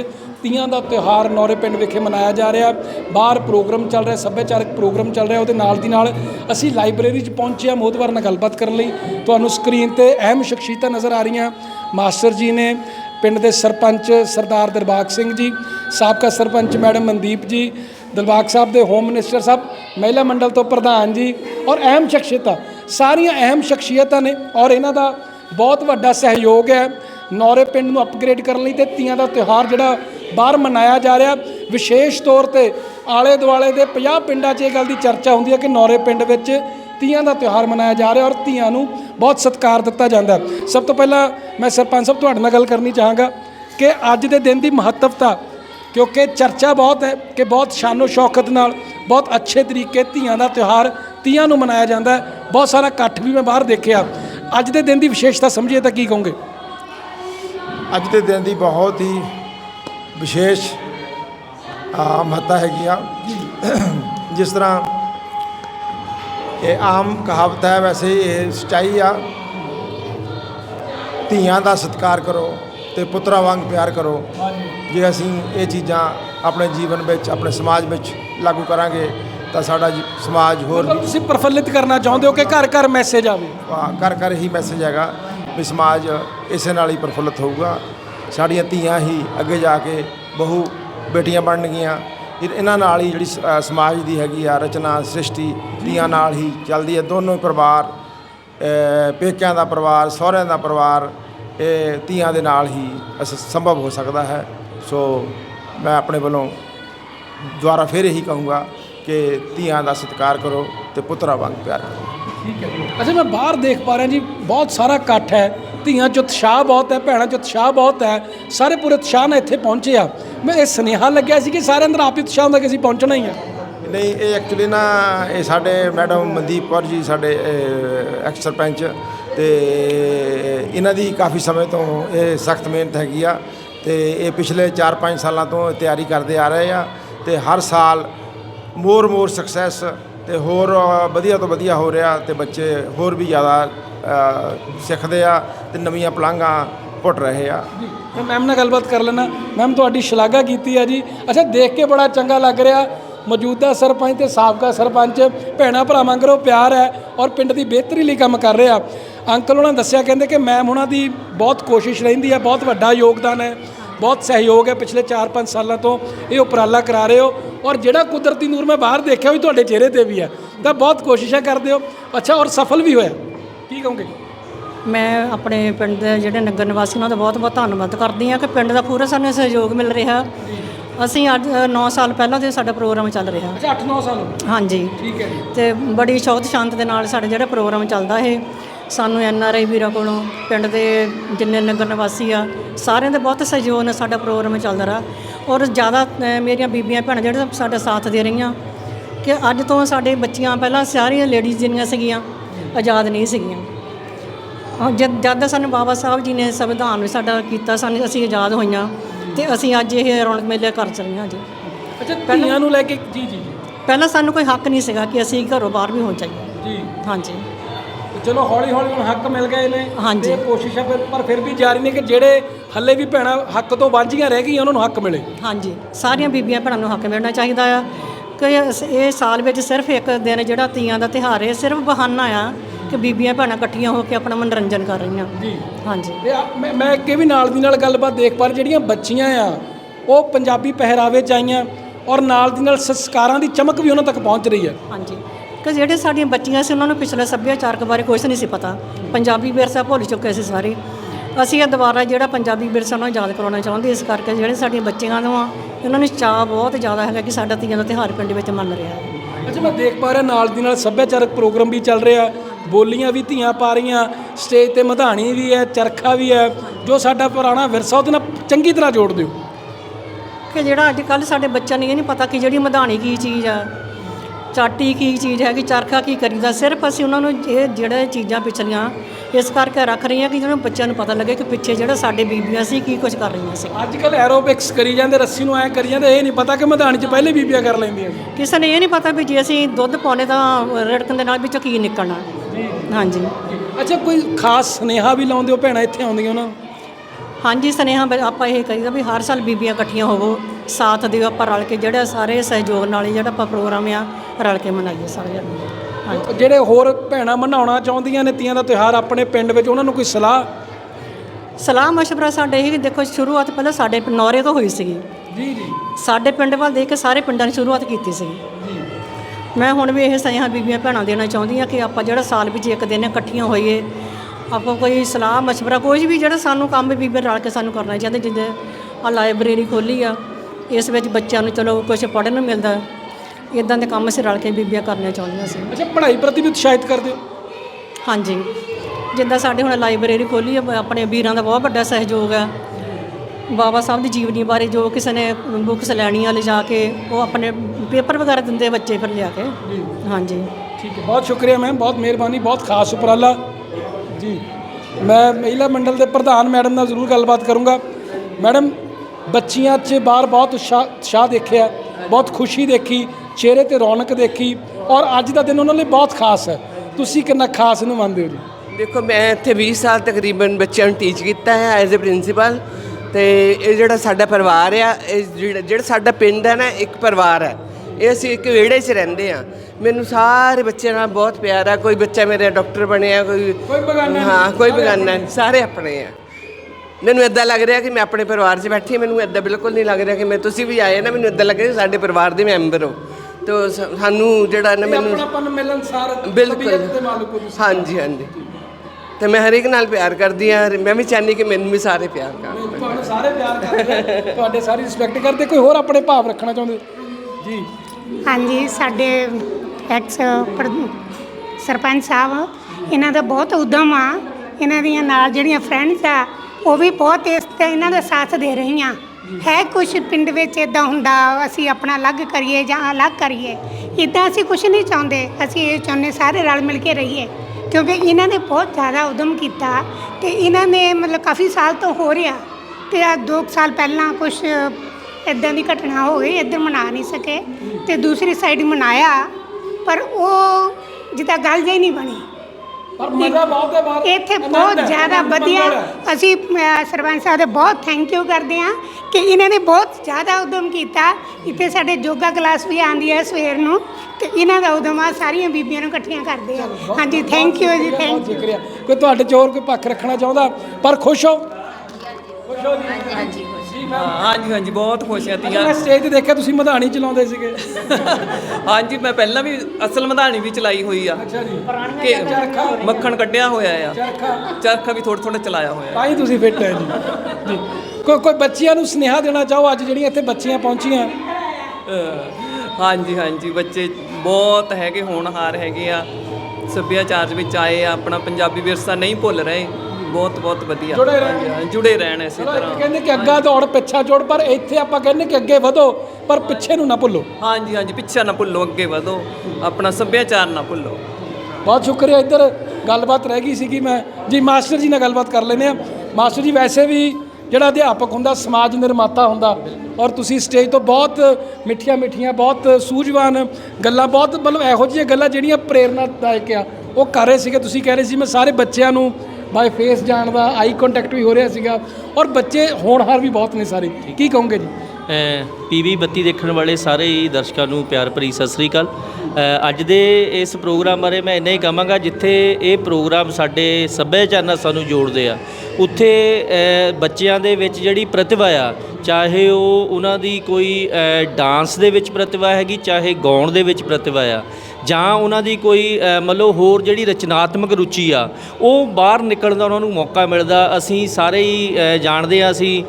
A: ਤੀਆਂ ਦਾ ਤਿਉਹਾਰ ਨੌਰੇ ਪਿੰਡ ਵਿਖੇ ਮਨਾਇਆ ਜਾ ਰਿਹਾ। ਬਾਹਰ ਪ੍ਰੋਗਰਾਮ ਚੱਲ ਰਿਹਾ, ਸੱਭਿਆਚਾਰਕ ਪ੍ਰੋਗਰਾਮ ਚੱਲ ਰਿਹਾ। ਉਹਦੇ ਨਾਲ ਦੀ ਨਾਲ ਅਸੀਂ ਲਾਇਬ੍ਰੇਰੀ 'ਚ ਪਹੁੰਚੇ ਹਾਂ ਮੋਹਤਵਾਰ ਨਾਲ ਗੱਲਬਾਤ ਕਰਨ ਲਈ। ਤੁਹਾਨੂੰ ਸਕਰੀਨ ਤੇ ਅਹਿਮ ਸ਼ਖਸੀਅਤਾਂ ਨਜ਼ਰ ਆ ਰਹੀਆਂ। ਮਾਸਟਰ ਜੀ ਨੇ ਪਿੰਡ ਦੇ ਸਰਪੰਚ ਸਰਦਾਰ ਦਿਲਬਾਗ ਸਿੰਘ ਜੀ, ਸਾਬਕਾ ਸਰਪੰਚ ਮੈਡਮ ਮਨਦੀਪ ਜੀ, ਦਿਲਬਾਗ ਸਾਹਿਬ ਦੇ ਹੋਮ ਮਿਨਿਸਟਰ ਸਾਹਿਬ, ਮਹਿਲਾ ਮੰਡਲ ਤੋਂ ਪ੍ਰਧਾਨ ਜੀ ਔਰ ਅਹਿਮ ਸ਼ਖਸੀਅਤਾਂ। ਸਾਰੀਆਂ ਅਹਿਮ ਸ਼ਖਸੀਅਤਾਂ ਨੇ ਔਰ ਇਹਨਾਂ ਦਾ ਬਹੁਤ ਵੱਡਾ ਸਹਿਯੋਗ ਹੈ। ਨੌਰੇ ਪਿੰਡ ਨੂੰ ਅਪਗ੍ਰੇਡ ਕਰਨ ਲਈ ਤੇ ਤੀਆਂ ਦਾ ਤਿਉਹਾਰ ਜਿਹੜਾ ਬਾਹਰ ਮਨਾਇਆ ਜਾ ਰਿਹਾ। ਵਿਸ਼ੇਸ਼ ਤੌਰ ਤੇ ਆਲੇ ਦੁਆਲੇ ਦੇ 50 ਪਿੰਡਾਂ 'ਚ ਇਹ ਗੱਲ ਦੀ ਚਰਚਾ ਹੁੰਦੀ ਹੈ ਕਿ ਨੌਰੇ ਪਿੰਡ ਵਿੱਚ ਤੀਆਂ ਦਾ ਤਿਉਹਾਰ ਮਨਾਇਆ ਜਾ ਰਿਹਾ ਔਰ ਤੀਆਂ ਨੂੰ ਬਹੁਤ ਸਤਿਕਾਰ ਦਿੱਤਾ ਜਾਂਦਾ ਸਭ ਤੋਂ ਪਹਿਲਾਂ ਮੈਂ ਸਰਪੰਚ ਸਾਹਿਬ ਤੁਹਾਡੇ ਨਾਲ ਗੱਲ ਕਰਨੀ ਚਾਹਾਂਗਾ ਕਿ ਅੱਜ ਦੇ ਦਿਨ ਦੀ ਮਹੱਤਵਤਾ, ਕਿਉਂਕਿ ਚਰਚਾ ਬਹੁਤ ਹੈ ਕਿ ਬਹੁਤ ਸ਼ਾਨੋ ਸ਼ੌਕਤ ਨਾਲ ਬਹੁਤ ਅੱਛੇ ਤਰੀਕੇ ਧੀਆਂ ਦਾ ਤਿਉਹਾਰ ਤੀਆਂ ਨੂੰ ਮਨਾਇਆ ਜਾਂਦਾ ਹੈ। ਬਹੁਤ ਸਾਰਾ ਇਕੱਠ ਵੀ ਮੈਂ ਬਾਹਰ ਦੇਖਿਆ। ਅੱਜ ਦੇ ਦਿਨ ਦੀ ਵਿਸ਼ੇਸ਼ਤਾ ਸਮਝੀਏ ਤਾਂ ਕੀ ਕਹੋਗੇ?
B: ਅੱਜ ਦੇ ਦਿਨ ਦੀ ਬਹੁਤ ਹੀ ਵਿਸ਼ੇਸ਼ ਮਹੱਤਤਾ ਹੈਗੀ ਆ। ਜਿਸ ਤਰ੍ਹਾਂ ਇਹ ਆਮ ਕਹਾਵਤ ਹੈ ਵੈਸੇ ਇਹ ਸਚਾਈ ਆ। ਧੀਆਂ ਦਾ ਸਤਿਕਾਰ ਕਰੋ ਤੇ ਪੁੱਤਰਾਂ ਵਾਂਗ ਪਿਆਰ ਕਰੋ। ਜੇ ਅਸੀਂ ਇਹ ਚੀਜ਼ਾਂ ਆਪਣੇ ਜੀਵਨ ਵਿੱਚ ਆਪਣੇ ਸਮਾਜ ਵਿੱਚ ਲਾਗੂ ਕਰਾਂਗੇ ਤਾਂ ਸਾਡਾ ਸਮਾਜ ਹੋਰ ਵੀ
A: ਤੁਸੀਂ ਪ੍ਰਫੁੱਲਿਤ ਕਰਨਾ ਚਾਹੁੰਦੇ ਹੋ ਕਿ ਘਰ ਘਰ ਮੈਸੇਜ ਆਵੇ?
B: ਹਾਂ, ਘਰ ਘਰ ਹੀ ਮੈਸੇਜ ਹੈਗਾ ਵੀ ਸਮਾਜ ਇਸੇ ਨਾਲ ਹੀ ਪ੍ਰਫੁੱਲਤ ਹੋਊਗਾ। ਸਾਡੀਆਂ ਧੀਆਂ ਹੀ ਅੱਗੇ ਜਾ ਕੇ ਬਹੂ ਬੇਟੀਆਂ ਬਣਨਗੀਆਂ। ਫਿਰ ਇਹਨਾਂ ਨਾਲ ਹੀ ਜਿਹੜੀ ਸ- ਅ, ਸਮਾਜ ਦੀ ਹੈਗੀ ਆ ਰਚਨਾ ਸ੍ਰਿਸ਼ਟੀ ਧੀਆਂ ਨਾਲ ਹੀ ਚੱਲਦੀ ਹੈ। ਦੋਨੋਂ ਹੀ ਪਰਿਵਾਰ ਅ, ਪੇਕਿਆਂ ਦਾ ਪਰਿਵਾਰ ਸਹੁਰਿਆਂ ਦਾ ਪਰਿਵਾਰ ਇਹ ਧੀਆਂ ਦੇ ਨਾਲ ਹੀ ਅਸ ਸੰਭਵ ਹੋ ਸਕਦਾ ਹੈ। ਸੋ ਮੈਂ ਆਪਣੇ ਵੱਲੋਂ ਦੁਆਰਾ ਫਿਰ ਇਹੀ ਕਹੂੰਗਾ ਕਿ ਧੀਆਂ ਦਾ ਸਤਿਕਾਰ ਕਰੋ ਤੇ ਪੁੱਤਰਾਂ ਵਾਂਗ ਪਿਆਰ ਕਰੋ।
A: ਅੱਛਾ ਮੈਂ ਬਾਹਰ ਦੇਖ ਪਾ ਰਿਹਾ ਜੀ ਬਹੁਤ ਸਾਰਾ ਇਕੱਠ ਹੈ। ਧੀਆਂ 'ਚ ਉਤਸ਼ਾਹ ਬਹੁਤ ਹੈ, ਭੈਣਾਂ 'ਚ ਉਤਸ਼ਾਹ ਬਹੁਤ ਹੈ। ਸਾਰੇ ਪੂਰੇ ਉਤਸ਼ਾਹ ਨਾਲ ਇੱਥੇ ਪਹੁੰਚੇ ਆ। ਮੈਂ ਇਹ ਸੁਨੇਹਾ ਲੱਗਿਆ ਸੀ ਕਿ ਸਾਰਿਆਂ ਅੰਦਰ ਆਪ ਹੀ ਉਤਸ਼ਾਹ ਹੁੰਦਾ ਕਿ ਅਸੀਂ ਪਹੁੰਚਣਾ ਹੀ ਆ।
B: ਨਹੀਂ, ਇਹ ਐਕਚੁਅਲੀ ਨਾ ਇਹ ਸਾਡੇ ਮੈਡਮ ਮਨਦੀਪ ਕੌਰ ਜੀ, ਸਾਡੇ ਐਕਸ ਸਰਪੰਚ ਤੇ ਇਹਨਾਂ ਦੀ ਕਾਫੀ ਸਮੇਂ ਤੋਂ ਇਹ ਸਖਤ ਮਿਹਨਤ ਹੈਗੀ ਆ ਤੇ ਇਹ ਪਿਛਲੇ 4-5 ਸਾਲਾਂ ਤੋਂ ਤਿਆਰੀ ਕਰਦੇ ਆ ਰਹੇ ਆ ਤੇ ਹਰ ਸਾਲ ਮੋਰ ਮੋਰ ਸਕਸੈਸ ਤੇ ਹੋਰ ਵਧੀਆ ਤੋਂ ਵਧੀਆ ਹੋ ਰਿਹਾ ਤੇ ਬੱਚੇ ਹੋਰ ਵੀ ਜ਼ਿਆਦਾ ਸਿੱਖਦੇ ਆ ਤੇ ਨਵੀਆਂ ਪਲਾਂਘਾਂ ਪੁੱਟ ਰਹੇ ਆ।
A: ਮੈਂ ਮੈਮ ਨਾਲ ਗੱਲਬਾਤ ਕਰ ਲੈਣਾ ਮੈਮ, ਤੁਹਾਡੀ ਸ਼ਲਾਘਾ ਕੀਤੀ ਆ ਜੀ। ਅੱਛਾ, ਦੇਖ ਕੇ ਬੜਾ ਚੰਗਾ ਲੱਗ ਰਿਹਾ। ਮੌਜੂਦਾ ਸਰਪੰਚ ਤੇ ਸਾਬਕਾ ਸਰਪੰਚ, ਭੈਣਾ ਭਰਾਵਾਂ ਕਰੋ ਪਿਆਰ ਹੈ ਔਰ ਪਿੰਡ ਦੀ ਬਿਹਤਰੀ ਲਈ ਕੰਮ ਕਰ ਰਿਹਾ। ਅੰਕਲ ਉਹਨਾਂ ਦੱਸਿਆ, ਕਹਿੰਦੇ ਕਿ ਮੈਮ ਉਹਨਾਂ ਦੀ ਬਹੁਤ ਕੋਸ਼ਿਸ਼ ਰਹਿੰਦੀ ਹੈ ਬਹੁਤ ਵੱਡਾ ਯੋਗਦਾਨ ਹੈ, ਬਹੁਤ ਸਹਿਯੋਗ ਹੈ ਪਿਛਲੇ 4-5 ਸਾਲਾਂ ਤੋਂ। ਇਹ ਉਪਰਾਲਾ ਕਰਾ ਰਹੇ ਹੋ ਔਰ ਜਿਹੜਾ ਕੁਦਰਤੀ ਨੂਰ ਮੈਂ ਬਾਹਰ ਦੇਖਿਆ ਵੀ ਤੁਹਾਡੇ ਚਿਹਰੇ ਤੇ ਵੀ ਹੈ। ਤਾਂ ਬਹੁਤ ਕੋਸ਼ਿਸ਼ਾਂ ਕਰਦੇ ਹੋ। ਅੱਛਾ, ਔਰ ਸਫਲ ਵੀ ਹੋਇਆ। ਕੀ ਕਹੋਗੇ?
C: ਮੈਂ ਆਪਣੇ ਪਿੰਡ ਦੇ ਜਿਹੜੇ ਨਗਰ ਨਿਵਾਸੀ ਉਹਨਾਂ ਦਾ ਬਹੁਤ ਬਹੁਤ ਧੰਨਵਾਦ ਕਰਦੀ ਹਾਂ ਕਿ ਪਿੰਡ ਦਾ ਪੂਰਾ ਸਾਨੂੰ ਸਹਿਯੋਗ ਮਿਲ ਰਿਹਾ। ਅਸੀਂ ਅੱਜ 9 ਸਾਲ ਪਹਿਲਾਂ ਦੇ ਸਾਡਾ ਪ੍ਰੋਗਰਾਮ ਚੱਲ ਰਿਹਾ।
A: ਅੱਛਾ 8-9 ਸਾਲ ਹੋ ਗਏ।
C: ਹਾਂਜੀ।
A: ਠੀਕ ਹੈ ਜੀ।
C: ਤੇ ਬੜੀ ਸ਼ੌਕਤ ਸ਼ਾਂਤ ਦੇ ਨਾਲ ਸਾਡਾ ਜਿਹੜਾ ਪ੍ਰੋਗਰਾਮ ਚੱਲਦਾ ਇਹ ਸਾਨੂੰ ਐਨ ਆਰ ਆਈ ਵੀਰਾਂ ਕੋਲੋਂ ਪਿੰਡ ਦੇ ਜਿੰਨੇ ਨਗਰ ਨਿਵਾਸੀ ਆ ਸਾਰਿਆਂ ਦੇ ਬਹੁਤ ਸਹਿਯੋਗ ਨਾਲ ਸਾਡਾ ਪ੍ਰੋਗਰਾਮ ਚੱਲਦਾ ਰਿਹਾ। ਔਰ ਜ਼ਿਆਦਾ ਮੇਰੀਆਂ ਬੀਬੀਆਂ ਭੈਣਾਂ ਜਿਹੜੇ ਸਾਡਾ ਸਾਥ ਦੇ ਰਹੀਆਂ ਕਿ ਅੱਜ ਤੋਂ ਸਾਡੇ ਬੱਚੀਆਂ ਪਹਿਲਾਂ ਸਾਰੀਆਂ ਲੇਡੀਜ਼ ਜਿੰਨੀਆਂ ਸੀਗੀਆਂ ਆਜ਼ਾਦ ਨਹੀਂ ਸੀਗੀਆਂ। ਹਾਂ, ਜਦ ਜਦ ਸਾਨੂੰ ਬਾਬਾ ਸਾਹਿਬ ਜੀ ਨੇ ਸੰਵਿਧਾਨ ਵੀ ਸਾਡਾ ਕੀਤਾ ਸਾਨੂੰ ਅਸੀਂ ਆਜ਼ਾਦ ਹੋਈਆਂ ਤੇ ਅਸੀਂ ਅੱਜ ਇਹ ਰੌਣਕ ਮੇਲੇ ਕਰ ਚਲੀਆਂ ਜੀ।
A: ਅੱਛਾ ਧੀਆਂ ਨੂੰ ਲੈ ਕੇ ਜੀ ਜੀ
C: ਪਹਿਲਾਂ ਸਾਨੂੰ ਕੋਈ ਹੱਕ ਨਹੀਂ ਸੀਗਾ ਕਿ ਅਸੀਂ ਘਰੋਂ ਬਾਹਰ ਵੀ ਹੋ ਜਾਈਏ।
A: ਜੀ।
C: ਹਾਂਜੀ।
A: ਚਲੋ ਹੌਲੀ ਹੌਲੀ ਹੁਣ ਹੱਕ ਮਿਲ ਗਏ ਨੇ।
C: ਹਾਂਜੀ।
A: ਤੇ ਕੋਸ਼ਿਸ਼ਾਂ ਫਿਰ ਪਰ ਫਿਰ ਵੀ ਜਾਰੀ ਨੇ ਕਿ ਜਿਹੜੇ ਹੱਲੇ ਵੀ ਭੈਣਾਂ ਹੱਕ ਤੋਂ ਵਾਂਝੀਆਂ ਰਹਿ ਗਈਆਂ ਉਹਨਾਂ ਨੂੰ ਹੱਕ ਮਿਲੇ।
C: ਹਾਂਜੀ। ਸਾਰੀਆਂ ਬੀਬੀਆਂ ਭੈਣਾਂ ਨੂੰ ਹੱਕ ਮਿਲਣਾ ਚਾਹੀਦਾ ਆ। ਕਿ ਇਸ- ਇਹ ਸਾਲ ਵਿੱਚ ਸਿਰਫ ਇੱਕ ਦਿਨ ਜਿਹੜਾ ਤੀਆਂ ਦਾ ਤਿਉਹਾਰ ਹੈ ਸਿਰਫ ਬਹਾਨਾ ਆ ਕਿ ਬੀਬੀਆਂ ਭੈਣਾਂ ਇਕੱਠੀਆਂ ਹੋ ਕੇ ਆਪਣਾ ਮਨੋਰੰਜਨ ਕਰ ਰਹੀਆਂ।
A: ਜੀ।
C: ਹਾਂਜੀ।
A: ਆ- ਮੈਂ ਮੈਂ ਅੱਗੇ ਵੀ ਨਾਲ ਦੀ ਨਾਲ ਗੱਲਬਾਤ ਦੇਖ ਪਾ ਰਿਹਾ, ਜਿਹੜੀਆਂ ਬੱਚੀਆਂ ਆ ਉਹ ਪੰਜਾਬੀ ਪਹਿਰਾਵੇ ਚ ਆਈਆਂ ਔਰ ਨਾਲ ਦੀ ਨਾਲ ਸੰਸਕਾਰਾਂ ਦੀ ਚਮਕ ਵੀ ਉਹਨਾਂ ਤੱਕ ਪਹੁੰਚ ਰਹੀ ਹੈ।
C: ਹਾਂਜੀ। ਕਿ ਜਿਹੜੇ ਸਾਡੀਆਂ ਬੱਚੀਆਂ ਸੀ ਉਹਨਾਂ ਨੂੰ ਪਿਛਲੇ ਸੱਭਿਆਚਾਰਕ ਬਾਰੇ ਕੁਝ ਨਹੀਂ ਸੀ ਪਤਾ। ਪੰਜਾਬੀ ਵਿਰਸਾ ਭੁੱਲ ਚੁੱਕੇ ਸੀ ਸਾਰੇ। ਅਸੀਂ ਇਹ ਦੁਬਾਰਾ ਜਿਹੜਾ ਪੰਜਾਬੀ ਵਿਰਸਾ ਨੂੰ ਯਾਦ ਕਰਾਉਣਾ ਚਾਹੁੰਦੇ ਇਸ ਕਰਕੇ ਜਿਹੜੇ ਸਾਡੀਆਂ ਬੱਚੀਆਂ ਨੂੰ ਆ ਉਹਨਾਂ ਨੂੰ ਚਾਅ ਬਹੁਤ ਜ਼ਿਆਦਾ ਹੈਗਾ ਕਿ ਸਾਡਾ ਤੀਆਂ ਦਾ ਤਿਉਹਾਰ ਪਿੰਡ ਵਿੱਚ ਮੰਨ ਰਿਹਾ ਹੈ।
A: ਅੱਛਾ ਮੈਂ ਦੇਖ ਪਾ ਰਿਹਾ ਨਾਲ ਦੀ ਨਾਲ ਸੱਭਿਆਚਾਰਕ ਪ੍ਰੋਗਰਾਮ ਵੀ ਚੱਲ ਰਿਹਾ ਬੋਲੀਆਂ ਵੀ ਧੀਆਂ ਪਾ ਰਹੀਆਂ ਸਟੇਜ ਤੇ ਮਧਾਣੀ ਵੀ ਹੈ ਚਰਖਾ ਵੀ ਹੈ ਜੋ ਸਾਡਾ ਪੁਰਾਣਾ ਵਿਰਸਾ ਉਹਦੇ ਨਾਲ ਚੰਗੀ ਤਰ੍ਹਾਂ ਜੋੜ ਦਿਓ।
C: ਕਿ ਜਿਹੜਾ ਅੱਜ ਕੱਲ ਸਾਡੇ ਬੱਚਿਆਂ ਨੂੰ ਇਹ ਨਹੀਂ ਪਤਾ ਕਿ ਜਿਹੜੀ ਮਧਾਣੀ ਕੀ ਚੀਜ਼ ਆ ਚਾਟੀ ਕੀ ਚੀਜ਼ ਹੈ ਕਿ ਚਰਖਾ ਕੀ ਕਰੀਦਾ ਸਿਰਫ ਅਸੀਂ ਉਹਨਾਂ ਨੂੰ ਇਹ ਜਿਹੜੇ ਚੀਜ਼ਾਂ ਪਿਛਲੀਆਂ ਇਸ ਕਰਕੇ ਰੱਖ ਰਹੀਆਂ ਕਿ ਜਿਹਨਾਂ ਬੱਚਿਆਂ ਨੂੰ ਪਤਾ ਲੱਗੇ ਕਿ ਪਿੱਛੇ ਜਿਹੜਾ ਸਾਡੇ ਬੀਬੀਆਂ ਸੀ ਕੀ ਕੁਝ ਕਰ ਰਹੀਆਂ ਸੀ।
A: ਅੱਜ ਕੱਲ ਐਰੋਬਿਕਸ ਕਰੀ ਜਾਂਦੇ ਰੱਸੀ ਨੂੰ ਐ ਕਰੀ ਜਾਂਦੇ ਇਹ ਨਹੀਂ ਪਤਾ ਕਿ ਮਧਾਣੀ ਚ ਪਹਿਲੇ ਬੀਬੀਆਂ ਕਰ ਲੈਂਦੀਆਂ
C: ਕਿਸੇ ਨੇ ਇਹ ਨਹੀਂ ਪਤਾ ਵੀ ਜੇ ਅਸੀਂ ਦੁੱਧ ਪਾਉਨੇ ਤਾਂ ਰੜਕਣ ਦੇ ਨਾਲ ਵਿੱਚੋਂ ਕੀ ਨਿਕਲਣਾ। ਹਾਂਜੀ।
A: ਅੱਛਾ ਕੋਈ ਖਾਸ ਸੁਨੇਹਾ ਵੀ ਲਾਉਂਦੇ ਹੋ ਭੈਣਾਂ ਇੱਥੇ ਆਉਂਦੀਆਂ ਨੂੰ?
C: ਹਾਂਜੀ ਸਨੇਹਾ ਆਪਾਂ ਇਹ ਕਹੀਦਾ ਵੀ ਹਰ ਸਾਲ ਬੀਬੀਆਂ ਇਕੱਠੀਆਂ ਹੋਵੋ ਸਾਥ ਦਿਓ ਆਪਾਂ ਰਲ ਕੇ ਜਿਹੜਾ ਸਾਰੇ ਸਹਿਯੋਗ ਨਾਲ ਹੀ ਜਿਹੜਾ ਆਪਾਂ ਪ੍ਰੋਗਰਾਮ ਆ ਰਲ ਕੇ ਮਨਾਈਏ ਸਾਰੇ
A: ਜਿਹੜੇ ਹੋਰ ਭੈਣਾਂ ਮਨਾਉਣਾ ਚਾਹੁੰਦੀਆਂ ਨੇ ਤੀਆਂ ਦਾ ਤਿਉਹਾਰ ਆਪਣੇ ਪਿੰਡ ਵਿੱਚ ਉਹਨਾਂ ਨੂੰ ਕੋਈ ਸਲਾਹ?
C: ਸਲਾਹ ਮਸ਼ਵਰਾ ਸਾਡੇ ਇਹ ਦੇਖੋ ਸ਼ੁਰੂਆਤ ਪਹਿਲਾਂ ਸਾਡੇ ਨੌਰੇ ਤੋਂ ਹੋਈ ਸੀਗੀ।
A: ਜੀ ਜੀ।
C: ਸਾਡੇ ਪਿੰਡ ਵੱਲ ਦੇਖ ਕੇ ਸਾਰੇ ਪਿੰਡਾਂ ਨੇ ਸ਼ੁਰੂਆਤ ਕੀਤੀ ਸੀ ਮੈਂ ਹੁਣ ਵੀ ਇਹ ਸੁਨੇਹਾ ਬੀਬੀਆਂ ਭੈਣਾਂ ਦੇਣਾ ਚਾਹੁੰਦੀ ਹਾਂ ਕਿ ਆਪਾਂ ਜਿਹੜਾ ਸਾਲ ਵਿੱਚ ਇੱਕ ਦਿਨ ਇਕੱਠੀਆਂ ਹੋਈਏ ਆਪਾਂ ਕੋਈ ਸਲਾਹ ਮਸ਼ਵਰਾ ਕੋਈ ਵੀ ਜਿਹੜਾ ਸਾਨੂੰ ਕੰਮ ਬੀਬੀਆਂ ਰਲ ਕੇ ਸਾਨੂੰ ਕਰਨਾ ਚਾਹੀਦਾ ਜਿੱਦਾਂ ਆ ਲਾਇਬ੍ਰੇਰੀ ਖੋਲੀ ਆ ਇਸ ਵਿੱਚ ਬੱਚਿਆਂ ਨੂੰ ਚਲੋ ਕੁਝ ਪੜ੍ਹਨ ਨੂੰ ਮਿਲਦਾ। ਇਦਾਂ ਦੇ ਕੰਮ ਅਸੀਂ ਰਲ ਕੇ ਬੀਬੀਆਂ ਕਰਨੀਆਂ ਚਾਹੁੰਦੀਆਂ ਸੀ।
A: ਅੱਛਾ ਪੜ੍ਹਾਈ ਪ੍ਰਤੀ ਵੀ ਉਤਸ਼ਾਹਿਤ ਕਰਦੇ ਹੋ?
C: ਹਾਂਜੀ। ਜਿੱਦਾਂ ਸਾਡੇ ਹੁਣ ਲਾਇਬ੍ਰੇਰੀ ਖੋਲੀ ਆ ਆਪਣੇ ਵੀਰਾਂ ਦਾ ਬਹੁਤ ਵੱਡਾ ਸਹਿਯੋਗ ਆ। ਬਾਬਾ ਸਾਹਿਬ ਦੀ ਜੀਵਨੀ ਬਾਰੇ ਜੋ ਕਿਸੇ ਨੇ ਬੁੱਕਸ ਲੈਣੀਆਂ ਲਿਜਾ ਕੇ ਉਹ ਆਪਣੇ ਪੇਪਰ ਵਗੈਰਾ ਦਿੰਦੇ ਬੱਚੇ ਫਿਰ ਲਿਆ ਕੇ। ਹਾਂਜੀ।
A: ਠੀਕ ਹੈ ਬਹੁਤ ਸ਼ੁਕਰੀਆ ਮੈਮ ਬਹੁਤ ਮਿਹਰਬਾਨੀ ਬਹੁਤ ਖਾਸ ਉਪਰਾਲਾ। ਜੀ। ਮੈਂ ਮਹਿਲਾ ਮੰਡਲ ਦੇ ਪ੍ਰਧਾਨ ਮੈਡਮ ਨਾਲ ਜ਼ਰੂਰ ਗੱਲਬਾਤ ਕਰੂੰਗਾ। ਮੈਡਮ ਬੱਚੀਆਂ 'ਚ ਬਾਹਰ ਬਹੁਤ ਉਤਸ਼ਾਹ ਦੇਖਿਆ। ਬਹੁਤ ਖੁਸ਼ੀ ਦੇਖੀ ਚਿਹਰੇ ਤੇ ਰੌਣਕ ਦੇਖੀ ਔਰ ਅੱਜ ਦਾ ਦਿਨ ਉਹਨਾਂ ਲਈ ਬਹੁਤ ਖਾਸ ਹੈ। ਤੁਸੀਂ ਕਿੰਨਾ ਖਾਸ ਨੂੰ ਮੰਨਦੇ ਹੋ ਜੀ?
E: ਦੇਖੋ ਮੈਂ ਇੱਥੇ 20 ਸਾਲ ਤਕਰੀਬਨ ਬੱਚਿਆਂ ਨੂੰ ਟੀਚ ਕੀਤਾ ਹੈ ਐਜ਼ ਅ ਪ੍ਰਿੰਸੀਪਲ ਤੇ ਇਹ ਜਿਹੜਾ ਸਾਡਾ ਪਰਿਵਾਰ ਆ ਇਹ ਜਿਹੜਾ ਜਿਹੜਾ ਸਾਡਾ ਪਿੰਡ ਹੈ ਨਾ ਇੱਕ ਪਰਿਵਾਰ ਹੈ। ਇਹ ਅਸੀਂ ਇੱਕ ਵਿਹੜੇ 'ਚ ਰਹਿੰਦੇ ਆ ਮੈਨੂੰ ਸਾਰੇ ਬੱਚਿਆਂ ਨਾਲ ਬਹੁਤ ਪਿਆਰ ਆ। ਕੋਈ ਬੱਚਾ ਮੇਰੇ ਡਾਕਟਰ ਬਣਿਆ ਕੋਈ
A: ਕੋਈ ਬੇਗਾਨਾ ਨਹੀਂ,
E: ਹਾਂ ਕੋਈ ਬਗਾਨਾ ਸਾਰੇ ਆਪਣੇ ਆ। ਮੈਨੂੰ ਇਦਾਂ ਲੱਗ ਰਿਹਾ ਕਿ ਮੈਂ ਆਪਣੇ ਪਰਿਵਾਰ 'ਚ ਬੈਠੀ ਹਾਂ ਮੈਨੂੰ ਇਦਾਂ ਬਿਲਕੁਲ ਨਹੀਂ ਲੱਗ ਰਿਹਾ ਕਿ ਮੈਂ ਤੁਸੀਂ ਵੀ ਆਏ ਨਾ ਮੈਨੂੰ ਇਦਾਂ ਲੱਗ ਰਿਹਾ ਸਾਡੇ ਪਰਿਵਾਰ ਦੇ ਮੈਂਬਰ ਹੋ। ਤੋ ਸਾਨੂੰ ਜਿਹੜਾ ਨਾ
A: ਇਹ
E: ਮੈਨੂੰ
A: ਆਪਣਾਪਨ ਮਿਲਨਸਾਰ
E: ਬਿਲਕੁਲ। ਹਾਂਜੀ ਹਾਂਜੀ। ਤੇ ਮੈਂ ਹਰ ਇੱਕ ਨਾਲ ਪਿਆਰ ਕਰਦੀ ਹਾਂ ਮੈਂ ਵੀ ਚਾਹੁੰਦੀ ਕਿ ਮੈਨੂੰ ਵੀ ਸਾਰੇ ਪਿਆਰ ਕਰਨ।
A: ਤੁਹਾਨੂੰ ਸਾਰੇ ਪਿਆਰ ਕਰਦੇ ਆ, ਤੁਹਾਡੇ ਸਾਰੀ ਰਿਸਪੈਕਟ ਕਰਦੇ ਕੋਈ ਹੋਰ ਆਪਣੇ ਭਾਵ ਰੱਖਣਾ ਚਾਹੁੰਦੇ? ਜੀ।
H: ਹਾਂਜੀ ਸਾਡੇ ਐਕਸ ਸਰਪੰਚ ਸਾਹਿਬ ਇਹਨਾਂ ਦਾ ਬਹੁਤ ਉਦਮ ਆ। ਇਹਨਾਂ ਦੀਆਂ ਨਾਲ ਜਿਹੜੀਆਂ ਫਰੈਂਡਸ ਆ ਉਹ ਵੀ ਬਹੁਤ ਇਸ ਤੇ ਇਹਨਾਂ ਦਾ ਸਾਥ ਦੇ ਰਹੀਆਂ। ਹੈ ਕੁਝ ਪਿੰਡ ਵਿੱਚ ਇਦਾਂ ਹੁੰਦਾ, ਅਸੀਂ ਆਪਣਾ ਅਲੱਗ ਕਰੀਏ ਜਾਂ ਅਲੱਗ ਕਰੀਏ। ਇਦਾਂ ਅਸੀਂ ਕੁਝ ਨਹੀਂ ਚਾਹੁੰਦੇ, ਅਸੀਂ ਇਹ ਚਾਹੁੰਦੇ ਸਾਰੇ ਰਲ ਮਿਲ ਕੇ ਰਹੀਏ। ਕਿਉਂਕਿ ਇਹਨਾਂ ਨੇ ਬਹੁਤ ਜ਼ਿਆਦਾ ਉਦਮ ਕੀਤਾ ਤੇ ਇਹਨਾਂ ਨੇ ਮਤਲਬ ਕਾਫੀ ਸਾਲ ਤੋਂ ਹੋ ਰਿਹਾ ਤੇ ਆ 2 ਸਾਲ ਪਹਿਲਾਂ ਕੁਝ ਇਦਾਂ ਦੀ ਘਟਨਾ ਹੋ ਗਈ ਇੱਧਰ ਮਨਾ ਨਹੀਂ ਸਕੇ ਤੇ ਦੂਸਰੀ ਸਾਈਡ ਮਨਾਇਆ, ਪਰ ਉਹ ਜਿੱਦਾਂ ਗੱਲ ਜਿਹੀ ਨਹੀਂ ਬਣੀ।
A: ਪਰ ਮਜ਼ਾ ਬਹੁਤ ਹੈ ਬਾਹਰ
H: ਇੱਥੇ ਬਹੁਤ ਜ਼ਿਆਦਾ ਵਧੀਆ। ਅਸੀਂ ਅਹ, ਸਰਪੰਚ ਸਾਹਿਬ ਦੇ ਬਹੁਤ ਥੈਂਕ ਯੂ ਕਰਦੇ ਹਾਂ ਕਿ ਇਹਨਾਂ ਨੇ ਬਹੁਤ ਜ਼ਿਆਦਾ ਉਦਮ ਕੀਤਾ। ਇੱਥੇ ਸਾਡੇ ਯੋਗਾ ਕਲਾਸ ਵੀ ਆਉਂਦੀ ਹੈ ਸਵੇਰ ਨੂੰ ਤੇ ਇਹਨਾਂ ਦਾ ਉਦਮ ਆ ਸਾਰੀਆਂ ਬੀਬੀਆਂ ਨੂੰ ਇਕੱਠੀਆਂ ਕਰਦੇ ਆ। ਹਾਂਜੀ thank you ji thank you
A: ਸ਼ੁਕਰੀਆ। ਕੋਈ ਤੁਹਾਡੇ ਚੋਰ ਕੋਈ ਪੱਖ ਰੱਖਣਾ ਚਾਹੁੰਦਾ? ਪਰ ਖੁਸ਼ ਹੋ? ਖੁਸ਼ ਹੋ ਜੀ ਹਾਂਜੀ।
D: ਹਾਂ, ਹਾਂਜੀ ਹਾਂਜੀ ਬਹੁਤ ਖੁਸ਼ ਹਾਂ
A: ਮੈਂ
D: ਤੀਆਂ
A: ਸਟੇਜ ਤੇ ਦੇਖਿਆ ਤੁਸੀਂ ਮਧਾਣੀ ਚਲਾਉਂਦੇ ਸੀਗੇ।
D: ਹਾਂਜੀ ਮੈਂ ਪਹਿਲਾਂ ਵੀ ਅਸਲ ਮਧਾਣੀ ਵੀ ਚਲਾਈ ਹੋਈ ਆ।
A: ਅੱਛਾ ਜੀ।
D: ਕਿ ਮੱਖਣ ਕੱਢਿਆ ਹੋਇਆ ਆ।
A: ਚਰਖਾ।
D: ਚਰਖਾ ਵੀ ਥੋੜਾ ਥੋੜਾ ਚਲਾਇਆ ਹੋਇਆ।
A: ਤਾਂ ਹੀ ਤੁਸੀਂ ਫਿੱਟ ਹੈ ਜੀ। ਜੀ। ਕੋਈ ਕੋਈ ਬੱਚਿਆਂ ਨੂੰ ਸੁਨੇਹਾ ਦੇਣਾ ਚਾਹੋ ਅੱਜ ਜਿਹੜੀਆਂ ਇੱਥੇ ਬੱਚੀਆਂ ਪਹੁੰਚੀਆਂ?
D: ਹਾਂਜੀ ਹਾਂਜੀ ਬੱਚੇ ਬਹੁਤ ਹੈਗੇ ਹੋਣਹਾਰ ਹੈਗੇ ਆ। ਸੱਭਿਆਚਾਰ ਵਿੱਚ ਆਏ ਆ ਆਪਣਾ ਪੰਜਾਬੀ ਵਿਰਸਾ ਨਹੀਂ ਭੁੱਲ ਰਹੇ। ਬਹੁਤ ਬਹੁਤ ਵਧੀਆ।
A: ਜੁੜੇ ਰਹਿਣ।
D: ਹਾਂਜੀ, ਹਾਂ, ਜੁੜੇ ਰਹਿਣ ਇਸੇ ਤਰ੍ਹਾਂ।
A: ਕਹਿੰਦੇ ਕਿ ਅੱਗਾ ਦੌੜ ਪਿੱਛਾ ਜੋੜ ਪਰ ਇੱਥੇ ਆਪਾਂ ਕਹਿੰਦੇ ਕਿ ਅੱਗੇ ਵਧੋ ਪਰ ਪਿੱਛੇ ਨੂੰ ਨਾ ਭੁੱਲੋ।
D: ਹਾਂਜੀ ਹਾਂਜੀ ਪਿੱਛਾ ਨਾ ਭੁੱਲੋ ਅੱਗੇ ਵਧੋ। ਆਪਣਾ ਸੱਭਿਆਚਾਰ ਨਾ ਭੁੱਲੋ।
A: ਬਹੁਤ ਸ਼ੁਕਰੀਆ ਇੱਧਰ ਗੱਲਬਾਤ ਰਹਿ ਗਈ ਸੀਗੀ ਮੈਂ। ਜੀ ਮਾਸਟਰ ਜੀ ਨਾਲ ਗੱਲਬਾਤ ਕਰ ਲੈਂਦੇ ਆ ਮਾਸਟਰ ਜੀ ਵੈਸੇ ਵੀ ਜਿਹੜਾ ਅਧਿਆਪਕ ਹੁੰਦਾ ਸਮਾਜ ਨਿਰਮਾਤਾ ਹੁੰਦਾ ਔਰ ਤੁਸੀਂ ਸਟੇਜ ਤੋਂ ਬਹੁਤ ਮਿੱਠੀਆਂ ਮਿੱਠੀਆਂ ਬਹੁਤ ਸੂਝਵਾਨ ਗੱਲਾਂ ਬਹੁਤ ਮਤਲਬ ਇਹੋ ਜਿਹੀਆਂ ਗੱਲਾਂ ਜਿਹੜੀਆਂ ਪ੍ਰੇਰਨਾਦਾਇਕ ਆ ਉਹ ਕਰ ਰਹੇ ਸੀਗੇ। ਤੁਸੀਂ ਕਹਿ ਰਹੇ ਸੀ ਮੈਂ ਸਾਰੇ ਬੱਚਿਆਂ ਨੂੰ ਬਾਏ ਫੇਸ ਜਾਣਦਾ ਆਈ ਕੰਟੈਕਟ ਵੀ ਹੋ ਰਿਹਾ ਸੀਗਾ ਔਰ ਬੱਚੇ ਹੋਣਹਾਰ ਵੀ ਬਹੁਤ ਨੇ ਸਾਰੇ। ਕੀ ਕਹੋਗੇ ਜੀ?
F: ਪੀਵੀ 32 ਦੇਖਣ ਵਾਲੇ ਸਾਰੇ ਹੀ ਦਰਸ਼ਕਾਂ ਨੂੰ ਪਿਆਰ ਭਰੀ ਸਤਿ ਸ੍ਰੀ ਅਕਾਲ। ਅੱਜ ਦੇ ਇਸ ਪ੍ਰੋਗਰਾਮ ਬਾਰੇ ਮੈਂ ਇੰਨਾ ਹੀ ਕਹਾਂਗਾ ਜਿੱਥੇ ਇਹ ਪ੍ਰੋਗਰਾਮ ਸਾਡੇ ਸੱਭਿਆਚਾਰ ਨਾਲ ਸਾਨੂੰ ਜੋੜਦੇ ਆ। ਉੱਥੇ ਬੱਚਿਆਂ ਦੇ ਵਿੱਚ ਜਿਹੜੀ ਪ੍ਰਤਿਭਾ ਆ, ਚਾਹੇ ਉਹ ਉਹਨਾਂ ਦੀ ਕੋਈ ਡਾਂਸ ਦੇ ਵਿੱਚ ਪ੍ਰਤਿਭਾ ਹੈਗੀ, ਚਾਹੇ ਗਾਉਣ ਦੇ ਵਿੱਚ ਪ੍ਰਤਿਭਾ ਆ ਜਾਂ ਉਹਨਾਂ ਦੀ ਕੋਈ ਮਤਲਬ ਹੋਰ ਜਿਹੜੀ ਰਚਨਾਤਮਕ ਰੁਚੀ ਆ, ਉਹ ਬਾਹਰ ਨਿਕਲਣ ਦਾ ਉਹਨਾਂ ਨੂੰ ਮੌਕਾ ਮਿਲਦਾ। ਅਸੀਂ ਸਾਰੇ ਹੀ ਜਾਣਦੇ ਆ ਅਸੀਂ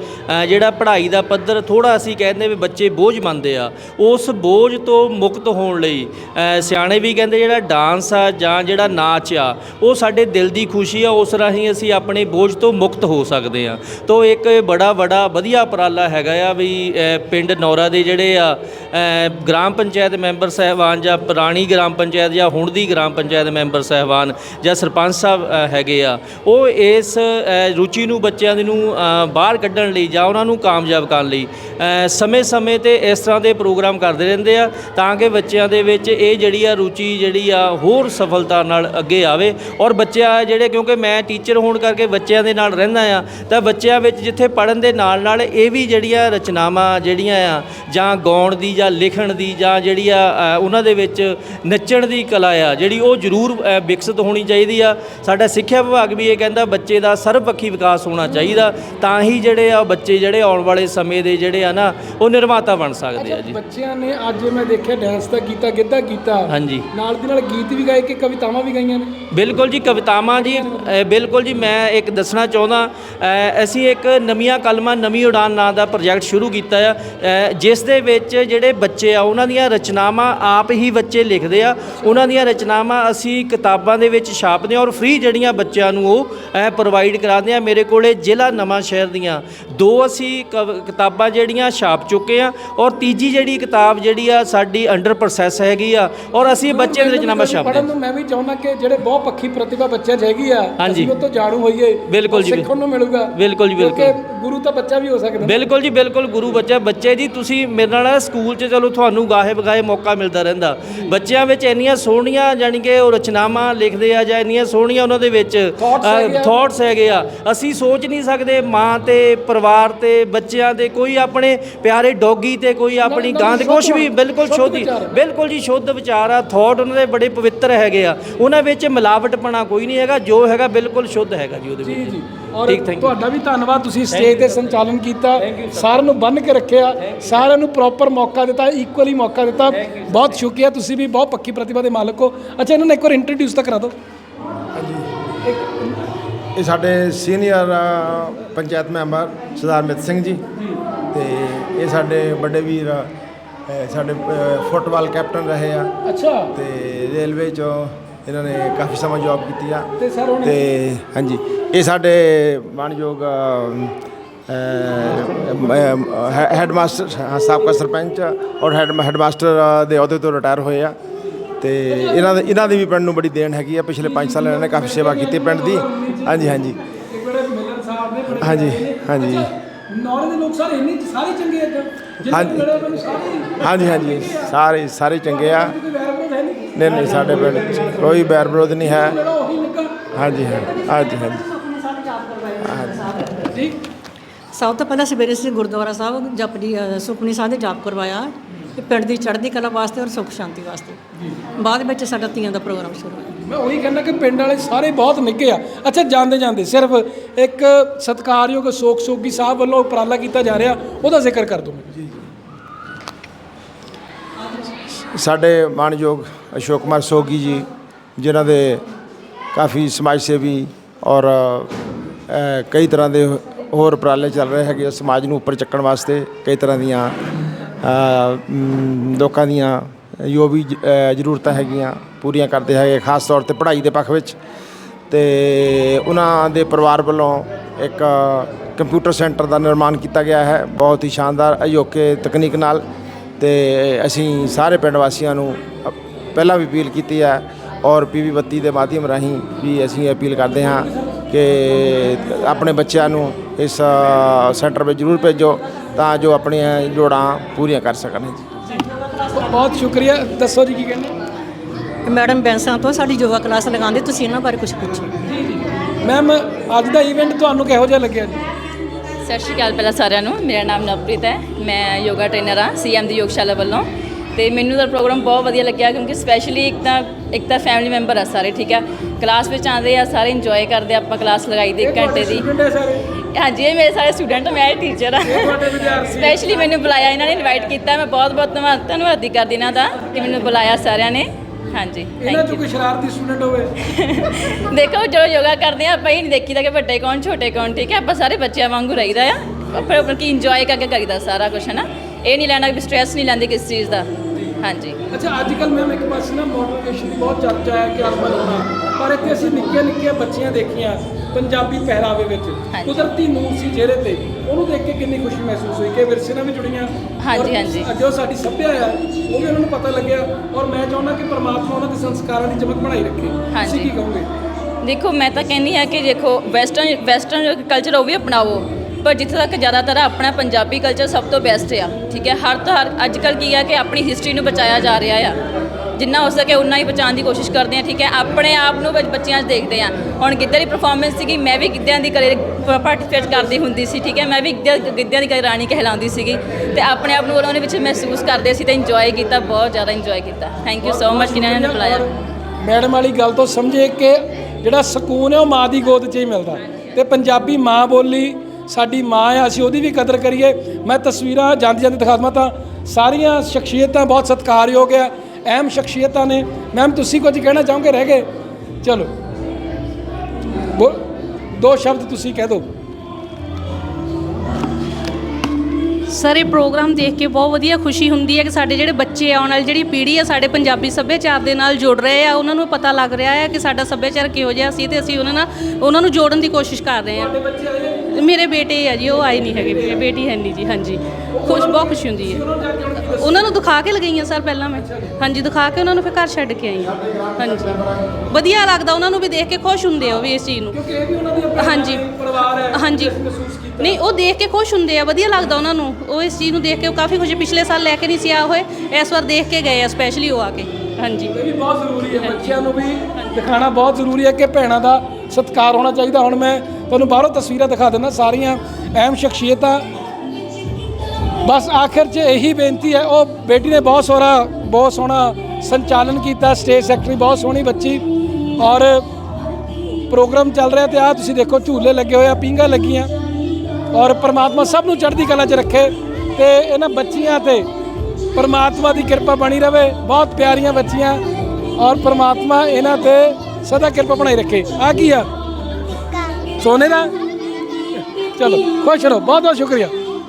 F: ਜਿਹੜਾ ਪੜ੍ਹਾਈ ਦਾ ਪੱਧਰ ਥੋੜਾ ਅਸੀਂ ਕਹਿੰਦੇ ਵੀ ਬੱਚੇ ਬੋਝ ਮੰਨਦੇ ਆ। ਉਸ ਬੋਝ ਤੋਂ ਮੁਕਤ ਹੋਣ ਲਈ ਸਿਆਣੇ ਵੀ ਕਹਿੰਦੇ ਜਿਹੜਾ ਡਾਂਸ ਆ ਜਾਂ ਜਿਹੜਾ ਨਾਚ ਆ, ਉਹ ਸਾਡੇ ਦਿਲ ਦੀ ਖੁਸ਼ੀ ਆ, ਉਸ ਰਾਹੀਂ ਅਸੀਂ ਆਪਣੇ ਬੋਝ ਤੋਂ ਮੁਕਤ ਹੋ ਸਕਦੇ ਆ ਤੋਂ ਇੱਕ ਬੜਾ ਬੜਾ ਵਧੀਆ ਉਪਰਾਲਾ ਹੈਗਾ ਆ ਵੀ ਪਿੰਡ ਨੌਰਾ ਦੇ ਜਿਹੜੇ ਆ ਗ੍ਰਾਮ ਪੰਚਾਇਤ ਮੈਂਬਰ ਸਹਿਬਾਨ ਜਾਂ ਪੁਰਾਣੀ ਗ੍ਰਾਮ ਪੰਚਾਇਤ ਜਾਂ ਹੁਣ ਦੀ ਗ੍ਰਾਮ ਪੰਚਾਇਤ ਮੈਂਬਰ ਸਹਿਬਾਨ ਜਾਂ ਸਰਪੰਚ ਸਾਹਿਬ ਹੈਗੇ ਆ, ਉਹ ਇਸ ਰੁਚੀ ਨੂੰ, ਬੱਚਿਆਂ ਦੀ ਨੂੰ ਬਾਹਰ ਕੱਢਣ ਲਈ ਜਾਂ ਉਹਨਾਂ ਨੂੰ ਕਾਮਯਾਬ ਕਰਨ ਲਈ ਸਮੇਂ-ਸਮੇਂ ਤੇ ਇਸ ਤਰ੍ਹਾਂ ਦੇ ਪ੍ਰੋਗਰਾਮ ਕਰਦੇ ਰਹਿੰਦੇ ਆ ਤਾਂ ਕਿ ਬੱਚਿਆਂ ਦੇ ਵਿੱਚ ਇਹ ਜਿਹੜੀ ਆ ਰੁਚੀ ਜਿਹੜੀ ਆ ਹੋਰ ਸਫਲਤਾ ਨਾਲ ਅੱਗੇ ਆਵੇ ਔਰ ਬੱਚਿਆਂ ਜਿਹੜੇ ਕਿਉਂਕਿ ਮੈਂ ਟੀਚਰ ਹੋਣ ਕਰਕੇ ਬੱਚਿਆਂ ਦੇ ਨਾਲ ਰਹਿੰਦਾ ਆ, ਤਾਂ ਬੱਚਿਆਂ ਵਿੱਚ ਜਿੱਥੇ ਪੜਨ ਦੇ ਨਾਲ ਨਾਲ ਇਹ ਵੀ ਜਿਹੜੀਆਂ ਰਚਨਾਵਾਂ ਜਿਹੜੀਆਂ ਆ ਜਾਂ ਗਾਉਣ ਦੀ ਜਾਂ ਲਿਖਣ ਦੀ ਜਾਂ ਜਿਹੜੀ ਆ ਉਹਨਾਂ ਦੇ ਵਿੱਚ ਨੱਚਣ ਦੀ ਕਲਾ ਆ ਜਿਹੜੀ ਉਹ ਜ਼ਰੂਰ ਵਿਕਸਿਤ ਹੋਣੀ ਚਾਹੀਦੀ ਆ। ਸਾਡਾ ਸਿੱਖਿਆ ਵਿਭਾਗ ਵੀ ਇਹ ਕਹਿੰਦਾ ਬੱਚੇ ਦਾ ਸਰਬਪੱਖੀ ਵਿਕਾਸ ਹੋਣਾ ਚਾਹੀਦਾ ਤਾਂ ਹੀ ਜਿਹੜੇ ਆ ਬੱਚੇ ਜਿਹੜੇ ਆਉਣ ਵਾਲੇ ਸਮੇਂ ਦੇ ਜਿਹੜੇ ਆ ਨਾ ਉਹ ਨਿਰਮਾਤਾ ਬਣ ਸਕਦੇ ਆ ਜੀ।
A: ਬੱਚਿਆਂ ਨੇ ਅੱਜ ਮੈਂ ਦੇਖਿਆ ਡਾਂਸ ਤਾਂ ਕੀਤਾ ਗਿੱਧਾ ਕੀਤਾ।
F: ਹਾਂਜੀ।
A: ਨਾਲ ਦੀ ਨਾਲ ਗੀਤ ਵੀ ਗਾਏ ਕਿ ਕਵਿਤਾਵਾਂ ਵੀ ਗਾਈਆਂ ਨੇ?
F: ਬਿਲਕੁਲ ਜੀ ਕਵਿਤਾਵਾਂ ਜੀ ਬਿਲਕੁਲ ਜੀ ਮੈਂ ਇੱਕ ਦੱਸਣਾ ਚਾਹੁੰਦਾ ਅਸੀਂ ਇੱਕ ਨਵੀਆਂ ਕਲਮਾਂ ਨਵੀਂ ਉਡਾਨ ਨਾਂ ਦਾ ਪ੍ਰੋਜੈਕਟ ਸ਼ੁਰੂ ਕੀਤਾ ਆ। ਜਿਸ ਦੇ ਵਿੱਚ ਜਿਹੜੇ ਬੱਚੇ ਆ ਉਹਨਾਂ ਦੀਆਂ ਰਚਨਾਵਾਂ ਆਪ ਹੀ ਬੱਚੇ ਲਿਖਦੇ ਆ। ਉਹਨਾਂ ਦੀਆਂ ਰਚਨਾਵਾਂ ਅਸੀਂ ਕਿਤਾਬਾਂ ਦੇ ਵਿੱਚ ਛਾਪਦੇ ਆ ਔਰ ਫ੍ਰੀ ਜਿਹੜੀਆਂ ਬੱਚਿਆਂ ਨੂੰ ਉਹ ਪ੍ਰੋਵਾਈਡ ਕਰਾਉਂਦੇ ਆ। ਮੇਰੇ ਕੋਲੇ ਜ਼ਿਲ੍ਹਾ ਨਵਾਂ ਸ਼ਹਿਰ ਦੀਆਂ ਦੋ ਅਸੀਂ ਕਿਤਾਬਾਂ ਜਿਹੜੀਆਂ ਛਾਪ ਚੁੱਕੇ ਆ ਔਰ ਤੀਜੀ ਜਿਹੜੀ ਕਿਤਾਬ ਜਿਹੜੀ ਆ ਸਾਡੀ ਅੰਡਰ ਪ੍ਰੋਸੈਸ ਹੈਗੀ ਆ ਔਰ ਅਸੀਂ ਬੱਚਿਆਂ ਦੀ ਰਚਨਾਵਾਂ ਛਾਪਦੇ
A: ਪੜਨ ਨੂੰ ਮੈਂ ਵੀ ਚਾਹੁੰਦਾ ਕਿ ਜਿਹੜੇ ਬਹੁਤ ਪੱਖੀ ਪ੍ਰਤਿਭਾ ਬੱਚਿਆਂ 'ਚ ਹੈਗੀ ਆ। ਅਸੀਂ ਉਹ ਤੋਂ ਜਾਣੂ ਹੋਈਏ
F: ਬਿਲਕੁਲ ਜੀ,
A: ਸਿੱਖਣ ਨੂੰ ਮਿਲੂਗਾ
F: ਬਿਲਕੁਲ ਜੀ, ਬਿਲਕੁਲ।
A: ਗੁਰੂ ਤਾਂ ਬੱਚਾ ਵੀ ਹੋ ਸਕਦਾ
F: ਬਿਲਕੁਲ ਜੀ ਬਿਲਕੁਲ ਗੁਰੂ ਬੱਚਾ ਬੱਚੇ ਜੀ ਤੁਸੀਂ ਮੇਰੇ ਨਾਲ ਸਕੂਲ 'ਚ ਚਲੋ ਤੁਹਾਨੂੰ ਗਾਹੇ ਬਗਾਏ ਮੌਕਾ ਮਿਲਦਾ ਰਹਿੰਦਾ ਬੱਚਿਆਂ ਵਿੱਚ ਇੰਨੀਆਂ ਸੋਹਣੀਆਂ ਜਾਣੀ ਕਿ ਉਹ ਰਚਨਾਵਾਂ ਲਿਖਦੇ ਆ ਜਾਂ ਇੰਨੀਆਂ ਸੋਹਣੀਆਂ ਉਹਨਾਂ ਦੇ ਵਿੱਚ। ਥਾਟਸ ਹੈਗੇ ਆ ਅਸੀਂ ਸੋਚ ਨਹੀਂ ਸਕਦੇ ਮਾਂ ਤੇ ਪਰਿਵਾਰ ਤੇ ਬੱਚਿਆਂ ਤੇ ਕੋਈ ਆਪਣੇ ਪਿਆਰੇ ਡੌਗੀ ਤੇ ਕੋਈ ਆਪਣੀ ਗਾਂ ਤੇ ਕੁਝ ਵੀ ਬਿਲਕੁਲ ਸ਼ੁੱਧ। ਬਿਲਕੁਲ ਜੀ ਸ਼ੁੱਧ ਵਿਚਾਰ ਆ ਥਾਟ ਉਹਨਾਂ ਦੇ ਬੜੇ ਪਵਿੱਤਰ ਹੈਗੇ ਆ ਉਹਨਾਂ ਵਿੱਚ ਮਿਲਾਵਟਪਣਾ ਕੋਈ ਨਹੀਂ ਹੈਗਾ ਜੋ ਹੈਗਾ ਬਿਲਕੁਲ ਸ਼ੁੱਧ ਹੈਗਾ ਜੀ ਉਹਦੇ
A: ਜੀ
F: ਵਿੱਚ।
A: ਜੀ। ਔਰ
F: ਠੀਕ, thank you.
A: ਤੁਹਾਡਾ ਵੀ ਧੰਨਵਾਦ ਤੁਸੀਂ ਸਟੇਜ ਤੇ ਸੰਚਾਲਨ ਕੀਤਾ ਸਾਰਿਆਂ ਨੂੰ ਬੰਨ ਕੇ ਰੱਖਿਆ ਸਾਰਿਆਂ ਨੂੰ ਪ੍ਰੋਪਰ ਮੌਕਾ ਦਿੱਤਾ ਇਕੁਅਲੀ ਮੌਕਾ ਦਿੱਤਾ। ਬਹੁਤ ਸ਼ੁਕਰੀਆ ਤੁਸੀਂ ਵੀ ਬਹੁਤ ਪੱਕੀ ਪ੍ਰਤਿਭਾ ਦੇ ਮਾਲਕ ਹੋ। ਅੱਛਾ ਇਹਨਾਂ ਨੂੰ ਇੱਕ ਵਾਰ ਇੰਟਰੋਡਿਊਸ ਤਾਂ ਕਰਾ ਦਿਓ।
B: ਇਹ ਸਾਡੇ ਸੀਨੀਅਰ ਪੰਚਾਇਤ ਮੈਂਬਰ ਸਰਦਾਰ ਮਿਤ ਸਿੰਘ ਜੀ ਤੇ ਇਹ ਸਾਡੇ ਵੱਡੇ ਵੀਰ ਅ, ਸਾਡੇ ਅ, ਫੁੱਟਬਾਲ ਕੈਪਟਨ ਰਹੇ ਆ।
A: ਅੱਛਾ।
B: ਤੇ ਰੇਲਵੇ ਚੋਂ ਇਹਨਾਂ ਨੇ ਕਾਫੀ ਸਮਾਂ ਜੌਬ ਕੀਤੀ ਆ।
A: ਤੇ ਸਰ ਹੁਣ
B: ਤੇ ਹਾਂਜੀ ਇਹ ਸਾਡੇ ਮਾਨਯੋਗ ਹੈਡਮਾਸਟਰ ਸਾਬਕਾ ਸਰਪੰਚ ਔਰ ਹੈਡ ਹੈਡਮਾਸਟਰ ਦੇ ਅਹੁਦੇ ਤੋਂ ਰਿਟਾਇਰ ਹੋਏ ਆ। ਤੇ ਇਹਨਾਂ ਦੇ ਇਹਨਾਂ ਦੀ ਵੀ ਪਿੰਡ ਨੂੰ ਬੜੀ ਦੇਣ ਹੈਗੀ ਆ। ਪਿਛਲੇ 5 ਸਾਲ ਇਹਨਾਂ ਨੇ ਕਾਫੀ ਸੇਵਾ ਕੀਤੀ ਪਿੰਡ ਦੀ। ਹਾਂਜੀ ਹਾਂਜੀ।
A: ਇੱਕ ਬੜੇ ਮਿਲਨ ਸਾਹਿਬ ਨੇ ਬੜੇ
B: ਹਾਂਜੀ ਹਾਂਜੀ।
A: ਨੌਰੇ ਦੇ ਲੋਕ ਸਾਰੇ ਇੰਨੇ ਸਾਰੇ ਚੰਗੇ ਆ ਜਿਹਨਾਂ
B: ਹਾਂਜੀ।
A: ਲੜੇ ਮੈਨੂੰ ਸਾਰੇ
B: ਹਾਂਜੀ ਹਾਂਜੀ। ਸਾਰੇ ਸਾਰੇ ਚੰਗੇ ਆ।
A: ਨਹੀਂ।
B: ਨਹੀਂ ਸਾਡੇ ਪਿੰਡ ਕੋਈ ਬੈਰ ਵਿਰੋਧ ਨਹੀਂ ਹੈ।
A: ਜਿਹੜਾ
B: ਹਾਂਜੀ ਹਾਂ। ਹਾਂਜੀ ਹਾਂਜੀ।
A: ਜੀ
C: ਸਭ ਤੋਂ ਪਹਿਲਾਂ ਸਵੇਰੇ ਸੀ ਗੁਰਦੁਆਰਾ ਸਾਹਿਬ ਜਪਜੀ ਅ, ਸੁਖਮਨੀ ਸਾਹਿਬ ਦੇ ਜਾਪ ਕਰਵਾਇਆ। ਪਿੰਡ ਦੀ ਚੜ੍ਹਦੀ ਕਲਾ ਵਾਸਤੇ ਔਰ ਸੁੱਖ ਸ਼ਾਂਤੀ ਵਾਸਤੇ। ਬਾਅਦ ਵਿੱਚ ਸਾਡਾ ਤੀਆਂ ਦਾ ਪ੍ਰੋਗਰਾਮ ਸ਼ੁਰੂ ਹੋਇਆ।
A: ਮੈਂ ਉਹੀ ਕਹਿੰਦਾ ਕਿ ਪਿੰਡ ਵਾਲੇ ਸਾਰੇ ਬਹੁਤ ਨਿੱਘੇ ਆ। ਅੱਛਾ ਜਾਂਦੇ ਜਾਂਦੇ ਸਿਰਫ ਇੱਕ ਸਤਿਕਾਰਯੋਗ ਸੋਖ ਸੋਗੀ ਸਾਹਿਬ ਵੱਲੋਂ ਉਪਰਾਲਾ ਕੀਤਾ ਜਾ ਰਿਹਾ ਉਹਦਾ ਜ਼ਿਕਰ ਕਰ ਦੂੰ
B: ਸਾਡੇ ਮਾਨਯੋਗ ਅਸ਼ੋਕ ਕੁਮਾਰ ਸੋਗੀ ਜੀ ਜਿਨ੍ਹਾਂ ਦੇ ਕਾਫੀ ਸਮਾਜ ਸੇਵੀ ਔਰ ਕਈ ਤਰ੍ਹਾਂ ਦੇ ਹੋਰ ਉਪਰਾਲੇ ਚੱਲ ਰਹੇ ਹੈਗੇ ਆ ਸਮਾਜ ਨੂੰ ਉੱਪਰ ਚੱਕਣ ਵਾਸਤੇ ਕਈ ਤਰ੍ਹਾਂ ਦੀਆਂ ਲੋਕਾਂ ਦੀਆਂ ਜੋ ਵੀ ਜ਼ਰੂਰਤਾਂ ਹੈਗੀਆਂ ਪੂਰੀਆਂ ਕਰਦੇ ਹੈਗੇ, ਖਾਸ ਤੌਰ ਤੇ ਪੜ੍ਹਾਈ ਦੇ ਪੱਖ ਵਿੱਚ। ਤੇ ਉਹਨਾਂ ਦੇ ਪਰਿਵਾਰ ਵੱਲੋਂ ਇੱਕ ਕੰਪਿਊਟਰ ਸੈਂਟਰ ਦਾ ਨਿਰਮਾਣ ਕੀਤਾ ਗਿਆ ਹੈ। ਬਹੁਤ ਹੀ ਸ਼ਾਨਦਾਰ ਅਯੋਕੇ ਤਕਨੀਕ ਨਾਲ। ਤੇ ਅਸੀਂ ਸਾਰੇ ਪਿੰਡ ਵਾਸੀਆਂ ਨੂੰ ਪਹਿਲਾਂ ਵੀ ਅਪੀਲ ਕੀਤੀ ਹੈ ਔਰ ਪੀਵੀ ਬੱਤੀ ਦੇ ਮਾਧਿਅਮ ਰਾਹੀਂ ਵੀ ਅਸੀਂ ਅਪੀਲ ਕਰਦੇ ਹਾਂ ਕਿ ਆਪਣੇ ਬੱਚਿਆਂ ਨੂੰ ਇਸ ਸੈਂਟਰ ਵਿੱਚ ਜ਼ਰੂਰ ਭੇਜੋ। ਤਾਂ ਜੋ ਆਪਣੀਆਂ ਲੋੜਾਂ ਪੂਰੀਆਂ ਕਰ ਸਕਣ ਜੀ।
A: ਬਹੁਤ ਸ਼ੁਕਰੀਆ। ਦੱਸੋ ਜੀ ਕੀ ਕਹਿੰਦੇ?
C: ਮੈਡਮ ਬੈਂਸਾਂ ਤੋਂ ਸਾਡੀ ਯੋਗਾ ਕਲਾਸ ਲਗਾਉਂਦੇ ਤੁਸੀਂ ਇਹਨਾਂ ਬਾਰੇ ਕੁਝ ਪੁੱਛੋ।
A: ਮੈਮ ਅੱਜ ਦਾ ਇਵੈਂਟ ਤੁਹਾਨੂੰ ਕਿਹੋ ਜਿਹਾ ਲੱਗਿਆ ਜੀ?
G: ਸਤਿ ਸ਼੍ਰੀ ਅਕਾਲ ਪਹਿਲਾਂ ਸਾਰਿਆਂ ਨੂੰ। ਮੇਰਾ ਨਾਮ ਨਵਪ੍ਰੀਤ ਹੈ। ਮੈਂ ਯੋਗਾ ਟ੍ਰੇਨਰ ਹਾਂ ਸੀਐਮ ਦੀ ਯੋਗਸ਼ਾਲਾ ਵੱਲੋਂ। ਤੇ ਮੈਨੂੰ ਤਾਂ ਪ੍ਰੋਗਰਾਮ ਬਹੁਤ ਵਧੀਆ ਲੱਗਿਆ ਕਿਉਂਕਿ ਸਪੈਸ਼ਲੀ ਇੱਕ ਤਾਂ ਇੱਕ ਤਾਂ ਫੈਮਿਲੀ ਮੈਂਬਰ ਆ ਸਾਰੇ ਠੀਕ ਹੈ ਕਲਾਸ ਵਿੱਚ ਆਉਂਦੇ ਆ ਸਾਰੇ ਇੰਜੋਏ ਕਰਦੇ ਆ ਆਪਾਂ ਕਲਾਸ ਲਗਾਈ ਦੀ ਇੱਕ ਘੰਟੇ ਦੀ। ਹਾਂਜੀ ਇਹ ਮੇਰੇ ਸਾਰੇ ਸਟੂਡੈਂਟ ਮੈਂ ਟੀਚਰ ਹਾਂ।
A: ਵਿਦਿਆਰਥੀ।
G: ਸਪੈਸ਼ਲੀ ਮੈਨੂੰ ਬੁਲਾਇਆ ਇਹਨਾਂ ਨੇ ਇਨਵਾਈਟ ਕੀਤਾ ਮੈਂ ਬਹੁਤ ਬਹੁਤ ਧੰਨਵਾਦ ਧੰਨਵਾਦੀ ਕਰਦੀ ਇਹਨਾਂ ਦਾ ਕਿ ਮੈਨੂੰ ਬੁਲਾਇਆ ਸਾਰਿਆਂ ਨੇ। ਹਾਂਜੀ
A: ਇਹਨਾਂ ਚੋਂ ਕੋਈ ਸ਼ਰਾਰਤੀ ਸਟੂਡੈਂਟ ਹੋਵੇ? <laughs>
G: ਦੇਖੋ ਜਦੋਂ ਯੋਗਾ ਕਰਦੇ ਆ ਆਪਾਂ ਇਹ ਨਹੀਂ ਦੇਖੀਦਾ ਕਿ ਵੱਡੇ ਕੌਣ ਛੋਟੇ ਕੌਣ ਠੀਕ ਹੈ? ਆਪਾਂ ਸਾਰੇ ਬੱਚਿਆਂ ਵਾਂਗੂ ਰਹੀਦਾ ਆ। ਆਪਾਂ ਆਪਣਾ ਕੀ ਇੰਜੋਏ ਕਰਕੇ ਕਰੀਦਾ ਸਾਰਾ ਕੁਝ ਹੈ ਨਾ ਇਹ ਨਹੀਂ ਲੈਣਾ ਕਿ ਸਟ੍ਰੈਸ ਨਹੀਂ ਲੈਂਦੇ ਕਿਸ ਚੀਜ਼ ਦਾ। ਹਾਂਜੀ।
A: ਅੱਛਾ ਅੱਜ ਕੱਲ ਮੈਮ ਇੱਕ ਪਾਸੇ ਨਾ ਮੋਟੀਵੇਸ਼ਨ ਦੀ ਬਹੁਤ ਚਰਚਾ ਹੈ ਕਿ ਅਰਬਨ ਹੋਣਾ ਪਰ ਇੱਥੇ ਅਸੀਂ ਨਿੱਕੀਆਂ ਨਿੱਕੀਆਂ ਬੱਚੀਆਂ ਦੇਖੀਆਂ ਪੰਜਾਬੀ ਪਹਿਰਾਵੇ ਵਿੱਚ।
G: ਹਾਂਜੀ।
A: ਕੁਦਰਤੀ ਨੂਰ ਸੀ ਚਿਹਰੇ ਤੇ। ਉਹਨੂੰ ਦੇਖ ਕੇ ਕਿੰਨੀ ਖੁਸ਼ੀ ਮਹਿਸੂਸ ਹੋਈ ਕਿ ਵਿਰਸੇ ਨਾਲ ਵੀ ਜੁੜੀਆਂ।
G: ਹਾਂਜੀ,
A: ਔਰ
G: ਹਾਂਜੀ।
A: ਜੋ ਸਾਡੀ ਸੱਭਿਆ ਆ ਉਹ ਵੀ ਉਹਨਾਂ ਨੂੰ ਪਤਾ ਲੱਗਿਆ। ਔਰ ਮੈਂ ਚਾਹੁੰਦਾ ਕਿ ਪਰਮਾਤਮਾ ਉਹਨਾਂ ਦੇ ਸੰਸਕਾਰਾਂ ਦੀ ਚਮਕ ਬਣਾਈ ਰੱਖੇ। ਤੁਸੀਂ
G: ਹਾਂਜੀ।
A: ਕੀ ਕਹੋਗੇ?
G: ਦੇਖੋ ਮੈਂ ਤਾਂ ਕਹਿੰਦੀ ਆ ਕਿ ਦੇਖੋ ਵੈਸਟਰਨ ਵੈਸਟਰਨ ਕਲਚਰ ਉਹ ਵੀ ਅਪਣਾਓ ਪਰ ਜਿੱਥੇ ਤੱਕ ਜ਼ਿਆਦਾਤਰ ਆਪਣਾ ਪੰਜਾਬੀ ਕਲਚਰ ਸਭ ਤੋਂ ਬੈਸਟ ਆ। ਠੀਕ ਹੈ? ਹਰ ਤੋਂ ਹਰ ਅੱਜ ਕੱਲ੍ਹ ਕੀ ਆ ਕਿ ਆਪਣੀ ਹਿਸਟਰੀ ਨੂੰ ਬਚਾਇਆ ਜਾ ਰਿਹਾ ਆ। ਜਿੰਨਾ ਹੋ ਸਕੇ ਉਨਾ ਹੀ ਬਚਾਉਣ ਦੀ ਕੋਸ਼ਿਸ਼ ਕਰਦੇ ਆ ਠੀਕ ਹੈ? ਆਪਣੇ ਆਪ ਨੂੰ ਬੱਚ- ਬੱਚਿਆਂ 'ਚ ਦੇਖਦੇ ਆ ਹੁਣ ਗਿੱਧੇ ਦੀ ਪਰਫਾਰਮੈਂਸ ਸੀਗੀ, ਮੈਂ ਵੀ ਗਿੱਧਿਆਂ ਦੀ ਕਰੇ ਪਾਰਟਿਸਿਪੇਟ ਕਰਦੀ ਹੁੰਦੀ ਸੀ, ਠੀਕ ਹੈ? ਮੈਂ ਵੀ ਗਿੱਧਿਆਂ ਗਿੱਧਿਆਂ ਦੀ ਕਦੇ ਰਾਣੀ ਕਹਿਲਾਉਂਦੀ ਸੀਗੀ ਤੇ ਆਪਣੇ ਆਪ ਨੂੰ ਉਹਨਾਂ ਦੇ ਵਿੱਚ ਮਹਿਸੂਸ ਕਰਦੇ ਸੀ ਤੇ ਇੰਜੋਏ ਕੀਤਾ, ਬਹੁਤ ਜ਼ਿਆਦਾ ਇੰਜੋਏ ਕੀਤਾ। ਥੈਂਕ ਯੂ ਸੋ ਮਚ ਕਿ ਇਹਨਾਂ ਨੇ ਬੁਲਾਇਆ।
A: ਮੈਡਮ ਵਾਲੀ ਗੱਲ ਤੋਂ ਸਮਝੇ ਕਿ ਜਿਹੜਾ ਸਕੂਨ ਹੈ ਉਹ ਮਾਂ ਦੀ ਗੋਦ 'ਚ ਹੀ ਮਿਲਦਾ। ਤੇ ਪੰਜਾਬੀ ਮਾਂ ਬੋਲੀ ਸਾਡੀ ਮਾਂ ਹੈ ਅਸੀਂ ਉਹਦੀ ਵੀ ਕਦਰ ਕਰੀਏ। ਮੈਂ ਤਸਵੀਰਾਂ ਜਾਂਦੀ ਜਾਂਦੀ ਦਿਖਾ ਦਵਾਂ ਤਾਂ ਸਾਰੀਆਂ ਸ਼ਖਸੀਅਤਾਂ ਬਹੁਤ ਸਤਿਕਾਰਯੋਗ ਆ। ਅਹਿਮ ਸ਼ਖਸੀਅਤਾਂ ਨੇ। ਮੈਮ ਤੁਸੀਂ ਕੁਝ ਕਹਿਣਾ ਚਾਹੋਗੇ? ਰਹਿ ਗਏ। ਚਲੋ। ਦੋ ਸ਼ਬਦ ਤੁਸੀਂ ਕਹਿ ਦਿਓ।
I: ਸਰ ਇਹ ਪ੍ਰੋਗਰਾਮ ਦੇਖ ਕੇ ਬਹੁਤ ਵਧੀਆ ਖੁਸ਼ੀ ਹੁੰਦੀ ਹੈ ਕਿ ਸਾਡੇ ਜਿਹੜੇ ਬੱਚੇ ਆਉਣ ਵਾਲੀ ਜਿਹੜੀ ਪੀੜ੍ਹੀ ਆ ਸਾਡੇ ਪੰਜਾਬੀ ਸੱਭਿਆਚਾਰ ਦੇ ਨਾਲ ਜੁੜ ਰਹੇ ਆ। ਉਹਨਾਂ ਨੂੰ ਪਤਾ ਲੱਗ ਰਿਹਾ ਹੈ ਕਿ ਸਾਡਾ ਸੱਭਿਆਚਾਰ ਕਿਹੋ ਜਿਹਾ ਸੀ ਤੇ ਅਸੀਂ ਉਹਨਾਂ ਨਾਲ ਉਹਨਾਂ ਨੂੰ ਜੋੜਨ ਦੀ ਕੋਸ਼ਿਸ਼ ਕਰ ਰਹੇ ਹਾਂ। ਮੇਰੇ ਬੇਟੇ ਆ ਜੀ ਉਹ ਆਏ ਨਹੀਂ ਹੈਗੇ। ਮੇਰੇ ਬੇਟੀ ਹੈ ਨਹੀਂ ਜੀ ਹਾਂਜੀ। ਖੁਸ਼ ਬਹੁਤ ਖੁਸ਼ੀ ਹੁੰਦੀ ਹੈ। ਉਹਨਾਂ ਨੂੰ ਦਿਖਾ ਕੇ ਲਗਾਈਆਂ ਸਰ ਪਹਿਲਾਂ ਮੈਂ। ਹਾਂਜੀ ਦਿਖਾ ਕੇ ਉਹਨਾਂ ਨੂੰ ਫਿਰ ਘਰ ਛੱਡ ਕੇ ਆਈ। ਹਾਂ ਹਾਂਜੀ। ਵਧੀਆ ਲੱਗਦਾ ਉਹਨਾਂ ਨੂੰ ਵੀ ਦੇਖ ਕੇ ਖੁਸ਼ ਹੁੰਦੇ ਆ ਉਹ ਵੀ ਇਸ ਚੀਜ਼ ਨੂੰ।
A: ਕਿਉਂਕਿ ਇਹ ਵੀ ਉਹਨਾਂ ਦੀ ਆਪਣੀ
I: ਹਾਂਜੀ।
A: ਪਰਿਵਾਰ ਹੈ
I: ਹਾਂਜੀ। ਨਹੀਂ ਉਹ ਦੇਖ ਕੇ ਖੁਸ਼ ਹੁੰਦੇ ਆ ਵਧੀਆ ਲੱਗਦਾ ਉਹਨਾਂ ਨੂੰ। ਉਹ ਇਸ ਚੀਜ਼ ਨੂੰ ਦੇਖ ਕੇ ਉਹ ਕਾਫੀ ਖੁਸ਼ੀ ਪਿਛਲੇ ਸਾਲ ਲੈ ਕੇ ਨਹੀਂ ਸੀ ਆ ਹੋਏ ਇਸ ਵਾਰ ਦੇਖ ਕੇ ਗਏ ਆ ਸਪੈਸ਼ਲੀ ਉਹ ਆ ਕੇ। ਹਾਂਜੀ।
A: ਇਹ ਵੀ ਬਹੁਤ ਜ਼ਰੂਰੀ ਹੈ ਬੱਚਿਆਂ ਨੂੰ ਵੀ ਦਿਖਾਣਾ ਬਹੁਤ ਜ਼ਰੂਰੀ ਹੈ ਕਿ ਭੈਣਾਂ ਦਾ ਸਤਿਕਾਰ ਹੋਣਾ ਚਾਹੀਦਾ। ਹੁਣ ਮੈਂ ਤੁਹਾਨੂੰ ਬਾਹਰੋਂ ਤਸਵੀਰਾਂ ਦਿਖਾ ਦਿੰਦਾ ਸਾਰੀਆਂ ਅਹਿਮ ਸ਼ਖਸੀਅਤਾਂ ਬਸ ਆਖਿਰ 'ਚ ਇਹੀ ਬੇਨਤੀ ਹੈ, ਉਹ ਬੇਟੀ ਨੇ ਬਹੁਤ ਸੋਹਣਾ ਬਹੁਤ ਸੋਹਣਾ ਸੰਚਾਲਨ ਕੀਤਾ ਸਟੇਜ ਸੈਕਟਰੀ ਬਹੁਤ ਸੋਹਣੀ ਬੱਚੀ ਔਰ ਪ੍ਰੋਗਰਾਮ ਚੱਲ ਰਿਹਾ ਤੇ ਆ ਤੁਸੀਂ ਦੇਖੋ ਝੂਲੇ ਲੱਗੇ ਹੋਏ ਆ, ਪੀਂਘਾਂ ਲੱਗੀਆਂ ਔਰ ਪਰਮਾਤਮਾ ਸਭ ਨੂੰ ਚੜ੍ਹਦੀ ਕਲਾ 'ਚ ਰੱਖੇ ਤੇ ਇਹਨਾਂ ਬੱਚੀਆਂ ਤੇ ਪਰਮਾਤਮਾ ਦੀ ਕਿਰਪਾ ਬਣੀ ਰਵੇ, ਬਹੁਤ ਪਿਆਰੀਆਂ ਬੱਚੀਆਂ ਔਰ ਪਰਮਾਤਮਾ ਇਹਨਾਂ ਤੇ ਸਦਾ ਕਿਰਪਾ ਬਣਾਈ ਰੱਖੇ। ਆ ਕੀ ਆ? ਸੋਨੇ ਦਾ? ਚਲੋ, ਖੁਸ਼ ਰਹੋ ਬਹੁਤ ਬਹੁਤ ਸ਼ੁਕਰੀਆ।